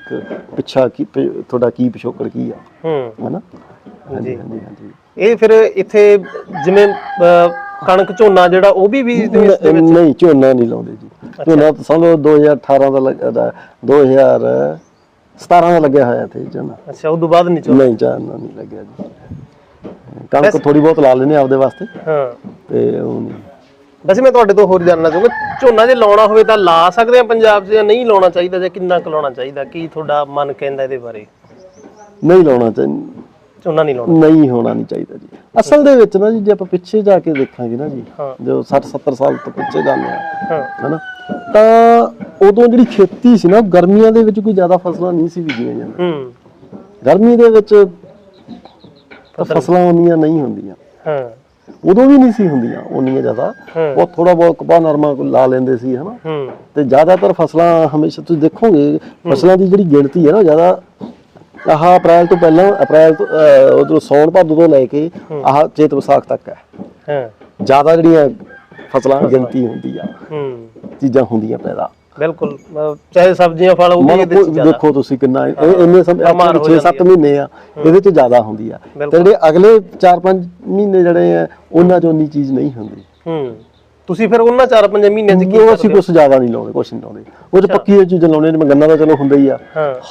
Speaker 2: ਪਿੱਛਾ ਕੀ ਤੁਹਾਡਾ ਕੀ ਪਿਛੋਕੜ ਕੀ ਆ।
Speaker 1: ਹੂੰ।
Speaker 2: ਹੈਨਾ? ਹਾਂਜੀ ਹਾਂਜੀ ਹਾਂਜੀ।
Speaker 1: ਇਹ ਫਿਰ ਇੱਥੇ ਜਿਵੇਂ ਕਣਕ ਝੋਨਾ ਜਿਹੜਾ ਉਹ ਵੀ ਬੀਜਦੇ ਹੋ ਇਸ ਦੇ ਵਿੱਚ?
Speaker 2: ਨਹੀਂ ਝੋਨਾ ਨਹੀਂ ਲਾਉਂਦੇ ਜੀ। ਝੋਨਾ ਤਾਂ ਸਮਝੋ 2018 ਦਾ ਲੱਗਦਾ 2017 ਦਾ ਲੱਗਿਆ ਹੋਇਆ ਤੇ ਝੋਨਾ।
Speaker 1: ਅੱਛਾ ਉਸ ਤੋਂ ਬਾਅਦ ਨਹੀਂ ਝੋਨਾ?
Speaker 2: ਨਹੀਂ ਝੋਨਾ ਨਹੀਂ ਲੱਗਿਆ ਜੀ। ਕਣਕ ਥੋੜੀ ਬਹੁਤ ਲਾ ਲੈਨੇ ਆਪਦੇ ਵਾਸਤੇ।
Speaker 1: ਹਾਂ।
Speaker 2: ਤੇ ਉਹ ਨਹੀਂ।
Speaker 1: ਵੈਸੇ ਮੈਂ ਤੁਹਾਡੇ ਤੋਂ ਹੋਰ ਜਾਣਨਾ ਚਾਹੂੰਗਾ ਝੋਨਾ ਜੇ ਲਾਉਣਾ ਹੋਵੇ ਤਾਂ ਲਾ ਸਕਦੇ ਆ ਪੰਜਾਬ 'ਚ ਜਾਂ ਨਹੀਂ ਲਾਉਣਾ ਚਾਹੀਦਾ ਜਾਂ ਕਿੰਨਾ ਕੁ ਲਾਉਣਾ ਚਾਹੀਦਾ? ਕੀ ਤੁਹਾਡਾ ਮਨ ਕਹਿੰਦਾ ਇਹਦੇ ਬਾਰੇ?
Speaker 2: ਨਹੀਂ ਲਾਉਣਾ ਚਾਹੀਦਾ
Speaker 1: ਨਹੀਂ ਲਾਉਣਾ।
Speaker 2: ਨਹੀਂ ਹੋਣਾ ਨਹੀਂ ਚਾਹੀਦਾ ਜੀ। ਅਸਲ ਦੇ ਵਿੱਚ ਨਾ ਜੀ ਜੇ ਆਪਾਂ ਪਿੱਛੇ ਜਾ ਕੇ ਦੇਖਾਂਗੇ ਨਾ ਜੀ
Speaker 1: ਹਾਂ।
Speaker 2: ਜੋ 60 70 ਸਾਲ ਤੋਂ ਪਿੱਛੇ ਜਾਂਦੇ ਆ
Speaker 1: ਹਾਂ।
Speaker 2: ਹਨਾ ਤਾਂ ਉਦੋਂ ਜਿਹੜੀ ਖੇਤੀ ਸੀ ਨਾ ਗਰਮੀਆਂ ਦੇ ਵਿੱਚ ਕੋਈ ਜ਼ਿਆਦਾ ਫਸਲਾਂ ਨਹੀਂ ਸੀ ਬੀਜੀਆਂ ਜਾਂਦੀਆਂ।
Speaker 1: ਹੂੰ।
Speaker 2: ਗਰਮੀ ਦੇ ਵਿੱਚ ਫਸਲਾਂ ਉਨੀਆਂ ਨਹੀਂ ਹੁੰਦੀਆਂ।
Speaker 1: ਹਾਂ।
Speaker 2: ਉਦੋਂ ਵੀ ਨਹੀਂ ਸੀ ਹੁੰਦੀਆਂ ਉਨੀਆਂ ਜ਼ਿਆਦਾ। ਉਹ ਥੋੜਾ ਬਹੁਤ ਕਪਾਹ ਨਰਮਾ ਕੋਈ ਲਾ ਲੈਂਦੇ ਸੀ ਹਨਾ। ਤੇ ਜ਼ਿਆਦਾਤਰ ਫਸਲਾਂ ਹਮੇਸ਼ਾ ਤੁਸੀਂ ਦੇਖੋਗੇ ਫਸਲਾਂ ਦੀ ਜਿਹੜੀ ਗਿਣਤੀ ਹੈ ਨਾ ਜ਼ਿਆਦਾ ਆਹ ਅਪ੍ਰੈਲ ਤੋਂ ਪਹਿਲਾਂ ਅਪ੍ਰੈਲ ਤੋਂ ਉਦੋਂ ਸੌਣ ਭਾਦੋ ਤੋਂ ਲੈ ਕੇ ਆਹ ਚੇਤ ਵਿਸਾਖ ਤੱਕ ਹੈ।
Speaker 1: ਹਾਂ।
Speaker 2: ਜ਼ਿਆਦਾ ਜਿਹੜੀਆਂ ਫਸਲਾਂ ਗਿਣਤੀ ਹੁੰਦੀ ਆ
Speaker 1: ਹੂੰ।
Speaker 2: ਚੀਜ਼ਾਂ ਹੁੰਦੀਆਂ ਪੈਦਾ।
Speaker 1: ਬਿਲਕੁ ਚਾਹੇ ਸਬਜ਼ੀਆਂ ਫਲ ਉਹ ਵੀ
Speaker 2: ਮਨ
Speaker 1: ਇਹਦੇ ਚ ਜ਼ਿਆਦਾ।
Speaker 2: ਦੇਖੋ ਤੁਸੀਂ ਕਿੰਨਾ ਇੰਨੇ ਸਮੇਂ
Speaker 1: ਬਿਮਾਰ ਹੋ
Speaker 2: 6-7 ਮਹੀਨੇ ਆ ਇਹਦੇ ਚ ਜ਼ਿਆਦਾ ਹੁੰਦੀ ਆ। ਤੇ
Speaker 1: ਬਿਲਕੁਲ।
Speaker 2: ਜਿਹੜੇ ਅਗਲੇ 4-5 ਮਹੀਨੇ ਜਿਹੜੇ ਆ ਉਹਨਾਂ ਚ ਉਨੀ ਚੀਜ਼ ਨਹੀਂ ਹੁੰਦੀ।
Speaker 1: ਹੂੰ। ਤੁਸੀਂ ਫਿਰ ਉਹਨਾਂ 4-5 ਮਹੀਨਿਆਂ ਚ ਕੀ
Speaker 2: ਉਹ ਅਸੀਂ? ਕੁਝ ਜ਼ਿਆਦਾ ਨਹੀਂ ਲਾਉਂਦੇ ਕੁਝ ਨਹੀਂ ਲਾਉਂਦੇ। ਉਹ ਚ ਪੱਕੀ ਚੀਜ਼ਾਂ ਲਾਉਣੇ ਜਿਵੇਂ ਗੰਨਾ ਦਾ ਚਲੋ ਹੁੰਦਾ ਹੀ ਆ।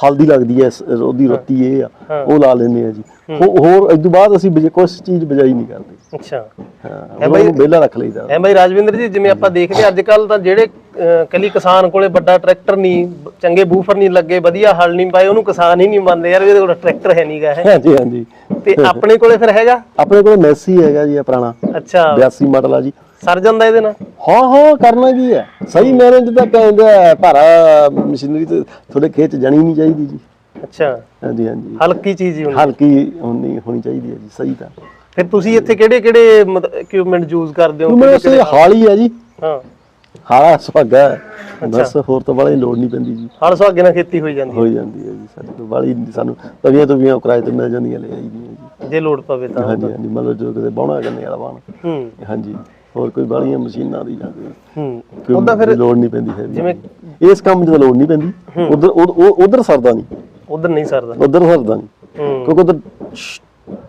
Speaker 2: ਹਲਦੀ ਲੱਗਦੀ ਐ ਉਹਦੀ ਰੋਟੀ ਇਹ ਆ। ਉਹ ਲਾ ਲੈਂਦੇ ਆ ਜੀ। ਹੋਰ ਇਸ ਤੋਂ ਬਾਅਦ ਅਸੀਂ ਕੁਛ ਚੀਜ਼ ਬਜਾਈ ਨਹੀਂ ਕਰਦੇ।
Speaker 1: ਅੱਛਾ।
Speaker 2: ਹਾਂ ਉਹਨੂੰ ਵਿਹਲਾ ਰੱਖ ਲਈਦਾ।
Speaker 1: ਐ ਬਾਈ ਰਾਜਵਿੰਦਰ ਜੀ ਜਿਵੇਂ ਆਪਾਂ ਦੇਖਦੇ ਅੱਜ ਕੱਲ ਤਾਂ ਜਿਹੜੇ ਕੱਲੀ ਕਿਸਾਨ ਕੋਲੇ ਵੱਡਾ ਟਰੈਕਟਰ ਨਹੀਂ ਚੰਗੇ ਬੂਫਰ ਨਹੀਂ ਲੱਗੇ ਵਧੀਆ ਹਲ ਨਹੀਂ ਪਾਏ ਉਹਨੂੰ ਕਿਸਾਨ ਹੀ ਨਹੀਂ ਮੰਨਦੇ। ਯਾਰ ਇਹਦੇ ਕੋਲ ਟਰੈਕਟਰ ਹੈ ਨਹੀਂਗਾ ਹੈ
Speaker 2: ਹਾਂਜੀ ਹਾਂਜੀ।
Speaker 1: ਤੇ ਆਪਣੇ ਕੋਲੇ ਫਿਰ ਹੈਗਾ?
Speaker 2: ਆਪਣੇ ਕੋਲ ਮੈਸੀ ਹੈਗਾ ਜੀ ਇਹ ਪੁਰਾਣਾ।
Speaker 1: ਅੱਛਾ।
Speaker 2: 82 ਮਾਡਲ ਆ ਜੀ।
Speaker 1: ਸਰ ਜਾਂਦਾ ਇਹਦੇ ਨਾਲ?
Speaker 2: ਹਾਂ ਹਾਂ ਕਰਨਾ ਕੀ ਹੈ? ਸਹੀ ਮੈਨੇਜ ਤਾਂ ਕਹਿੰਦੇ ਭਾਰਾ ਮਸ਼ੀਨਰੀ ਤੇ ਤੁਹਾਡੇ ਖੇਤ 'ਚ ਜਾਣੀ ਨਹੀਂ ਚਾਹੀਦੀ ਜੀ।
Speaker 1: ਅੱਛਾ।
Speaker 2: ਹਾਂਜੀ ਹਾਂਜੀ।
Speaker 1: ਹਲਕੀ ਚੀਜ਼ ਹੀ ਹੁੰਦੀ।
Speaker 2: ਹਲਕੀ ਹੋਣੀ ਹੋਣੀ ਚਾਹੀਦੀ ਹੈ ਜੀ ਸਹੀ ਤਾਂ।
Speaker 1: ਫਿਰ ਤੁਸੀਂ ਇੱਥੇ ਕਿਹੜੇ ਕਿਹੜੇ ਇਕਵਿਪਮੈਂਟ ਯੂਜ਼ ਕਰਦੇ ਹੋ?
Speaker 2: ਮੇਰੇ ਸੇ ਹਾਲੀ ਹੈ ਜੀ।
Speaker 1: ਹਾਂ।
Speaker 2: ਹਾਲਾ ਸੁਹਾਗਾ ਹੈ। ਬਸ ਹੋਰ ਤਾਂ ਵਾਲੀ ਲੋੜ ਨਹੀਂ ਪੈਂਦੀ ਜੀ।
Speaker 1: ਹਰ ਸੁਹਾਗੇ ਨਾਲ ਖੇਤੀ ਹੋਈ ਜਾਂਦੀ
Speaker 2: ਹੋ। ਜਾਂਦੀ ਹੈ ਜੀ ਸਾਡੇ ਕੋਲ ਵਾਲੀ ਸਾਨੂੰ ਤਵੀਆਂ ਤੋਂ ਵੀ ਕਿਰਾਏ ਤੇ ਮਿਲ ਜਾਂਦੀਆਂ ਲੈ ਆਈਦੀਆਂ ਜੀ।
Speaker 1: ਜੇ ਲੋਡ ਪਵੇ ਤਾਂ।
Speaker 2: ਹਾਂਜੀ ਹਾਂਜੀ ਮਤਲਬ ਜੋ ਕਿਤੇ ਬਾਉਣਾ ਕਰਨੇ ਵਾਲਾ ਬਾਣ
Speaker 1: ਹੂੰ।
Speaker 2: ਹਾਂਜੀ। ਹੋਰ ਕੋਈ ਬਾਲੀਆਂ ਮਸ਼ੀਨਾਂ ਦੀ ਜਾਂ ਕੋਈ
Speaker 1: ਹੂੰ। ਉਹਦਾ ਫਿਰ
Speaker 2: ਲੋੜ ਨਹੀਂ ਪੈਂਦੀ ਹੈ
Speaker 1: ਜਿਵੇਂ
Speaker 2: ਇਸ ਕੰਮ 'ਚ ਤਾਂ ਲੋੜ ਨਹੀਂ ਪੈਂਦੀ। ਉਧਰ ਉਧਰ ਸਰਦਾ ਨਹੀਂ।
Speaker 1: ਉਧਰ ਨਹੀਂ ਸਰਦਾ।
Speaker 2: ਉਧਰ ਸਰਦਾ ਨਹੀਂ। ਕਿਉਂਕਿ ਉਧਰ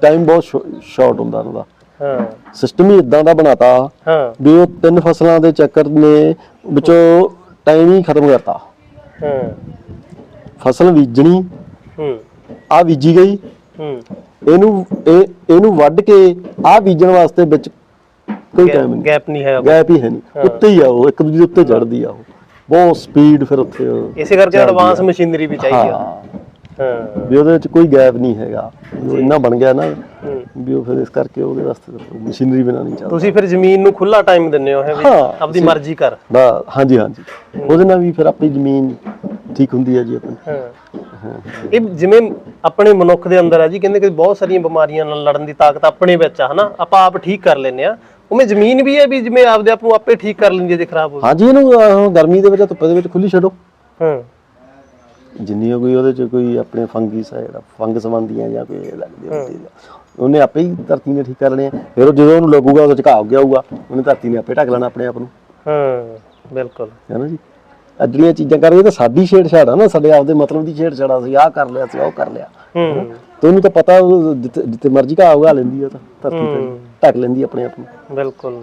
Speaker 2: ਟਾਈਮ ਬਹੁਤ ਸ਼ਾਰਟ ਹੁੰਦਾ ਉਹਦਾ।
Speaker 1: ਹਾਂ।
Speaker 2: ਸਿਸਟਮ ਹੀ ਇਦਾਂ ਦਾ ਬਣਾਤਾ।
Speaker 1: ਹਾਂ।
Speaker 2: ਵੀ ਉਹ ਤਿੰਨ ਫਸਲਾਂ ਦੇ ਚੱਕਰ ਨੇ ਵਿੱਚੋਂ ਟਾਈਮ ਹੀ ਖਤਮ ਕਰਤਾ
Speaker 1: ਹਾਂ।
Speaker 2: ਫਸਲ ਬੀਜਣੀ।
Speaker 1: ਹੂੰ।
Speaker 2: ਆ ਬੀਜੀ ਗਈ।
Speaker 1: ਹੂੰ।
Speaker 2: ਇਹਨੂੰ ਇਹ ਇਹਨੂੰ ਵੱਢ ਕੇ ਆ ਬੀਜਣ ਵਾਸਤੇ ਵਿੱਚ ਕੋਈ ਟਾਈਮ ਨਹੀਂ
Speaker 1: ਗੈਪ ਨਹੀਂ ਹੈ
Speaker 2: ਗੈਪ ਹੀ ਹੈ ਨਹੀਂ ਉੱਤੇ ਹੀ ਆ ਉਹ ਇੱਕ ਦੂਜੇ ਦੇ ਉੱਤੇ ਚੜਦੀ ਆ ਉਹ। ਬਹੁਤ ਸਪੀਡ ਫਿਰ ਉੱਥੇ
Speaker 1: ਇਸੇ ਕਰਕੇ ਐਡਵਾਂਸ ਮਸ਼ੀਨਰੀ ਵੀ ਚਾਹੀਦੀ ਆ।
Speaker 2: ਹਾਂ।
Speaker 1: ਹਾਂ।
Speaker 2: ਵੀ ਉਹਦੇ ਵਿੱਚ ਕੋਈ ਗੈਪ ਨਹੀਂ ਹੈਗਾ। ਇੰਨਾ ਬਣ ਗਿਆ ਨਾ। ਵੀ ਉਹ ਫਿਰ ਇਸ ਕਰਕੇ ਉਹਦੇ ਵਾਸਤੇ ਮਸ਼ੀਨਰੀ ਨਹੀਂ ਚੱਲਦਾ।
Speaker 1: ਤੁਸੀਂ ਫਿਰ ਜ਼ਮੀਨ ਨੂੰ ਖੁੱਲਾ ਟਾਈਮ ਦਿੰਦੇ ਹੋ ਹੈ ਵੀ
Speaker 2: ਹਾਂ,
Speaker 1: ਆਪਦੀ ਮਰਜ਼ੀ ਕਰ।
Speaker 2: ਹਾਂਜੀ ਹਾਂਜੀ। ਉਹਦੇ ਨਾਲ ਵੀ ਫਿਰ ਆਪਣੀ ਜ਼ਮੀਨ ਠੀਕ ਹੁੰਦੀ ਹੈ ਜੀ ਆਪਣੀ।
Speaker 1: ਹਾਂ। ਇਹ ਜਿਵੇਂ ਆਪਣੇ ਮਨੁੱਖ ਦੇ ਅੰਦਰ ਹੈ ਜੀ ਕਹਿੰਦੇ ਕਿ ਬਹੁਤ ਸਾਰੀਆਂ ਬਿਮਾਰੀਆਂ ਨਾਲ ਲੜਨ ਦੀ ਤਾਕਤ ਆਪਣੇ ਵਿੱਚ ਆ ਹਨਾ? ਆਪਾਂ ਆਪ ਠੀਕ ਕਰ ਲੈਂਦੇ ਆ ਉਵੇਂ ਜ਼ਮੀਨ ਵੀ ਹੈ ਵੀ ਜਿਵੇਂ ਆਪਦੇ ਆਪ ਨੂੰ ਆਪੇ ਠੀਕ ਕਰ ਲੈਂਦੀ ਹੈ ਜੇ ਖਰਾਬ ਹੋ
Speaker 2: ਹਾਂਜੀ ਇਹਨੂੰ ਗਰਮੀ ਦੇ ਵਿੱਚ ਧੁੱਪ ਦੇ ਵਿੱਚ ਖੁੱਲੀ ਛੱਡੋ।
Speaker 1: ਹਾਂ।
Speaker 2: ਜਿੰਨੀ ਕੋਈ ਉਹਦੇ ਚ ਕੋਈ ਆਪਣੇ ਫੰਗੀਸ ਆ ਜਿਹੜਾ ਫੰਗਸ ਬੰਦੀਆਂ ਜਾਂ ਕੋਈ ਲੱਗਦੀ ਹੁੰਦੀ ਆ। ਉਹਨੇ ਆਪੇ ਹੀ ਧਰਤੀ ਨੇ ਠੀਕ ਕਰ ਲੈਣੇ ਆ। ਫਿਰ ਉਹ ਜਦੋਂ ਉਹਨੂੰ ਲੱਗੂਗਾ ਉਹ ਝੁਕਾਅ ਗਿਆ ਹੋਊਗਾ ਉਹਨੇ ਧਰਤੀ ਨੇ ਆਪੇ ਢੱਕ ਲੈਣਾ ਆਪਣੇ ਆਪ ਨੂੰ।
Speaker 1: ਹਾਂ ਬਿਲਕੁਲ।
Speaker 2: ਹੈ ਨਾ ਜੀ? ਜਿਹੜੀਆਂ ਚੀਜ਼ਾਂ ਕਰ ਰਹੀ ਤਾਂ ਸਾਡੀ ਛੇੜਛਾੜ ਆ ਨਾ ਸਾਡੇ ਆਪਦੇ ਮਤਲਬ ਦੀ ਛੇੜਛਾੜ ਆ ਸੀ ਆਹ ਕਰ ਲਿਆ ਸੀ ਉਹ ਕਰ ਲਿਆ।
Speaker 1: ਹੂੰ।
Speaker 2: ਤੇ ਉਹਨੂੰ ਤਾਂ ਪਤਾ ਉਹ ਜਿੱਥੇ ਜਿੱਥੇ ਮਰਜ਼ੀ ਘਾਹ ਉਗਾ ਲੈਂਦੀ ਆ ਤਾਂ ਧਰਤੀ ਤੇ ਢੱਕ ਲੈਂਦੀ ਆਪਣੇ ਆਪ ਨੂੰ।
Speaker 1: ਬਿਲਕੁਲ।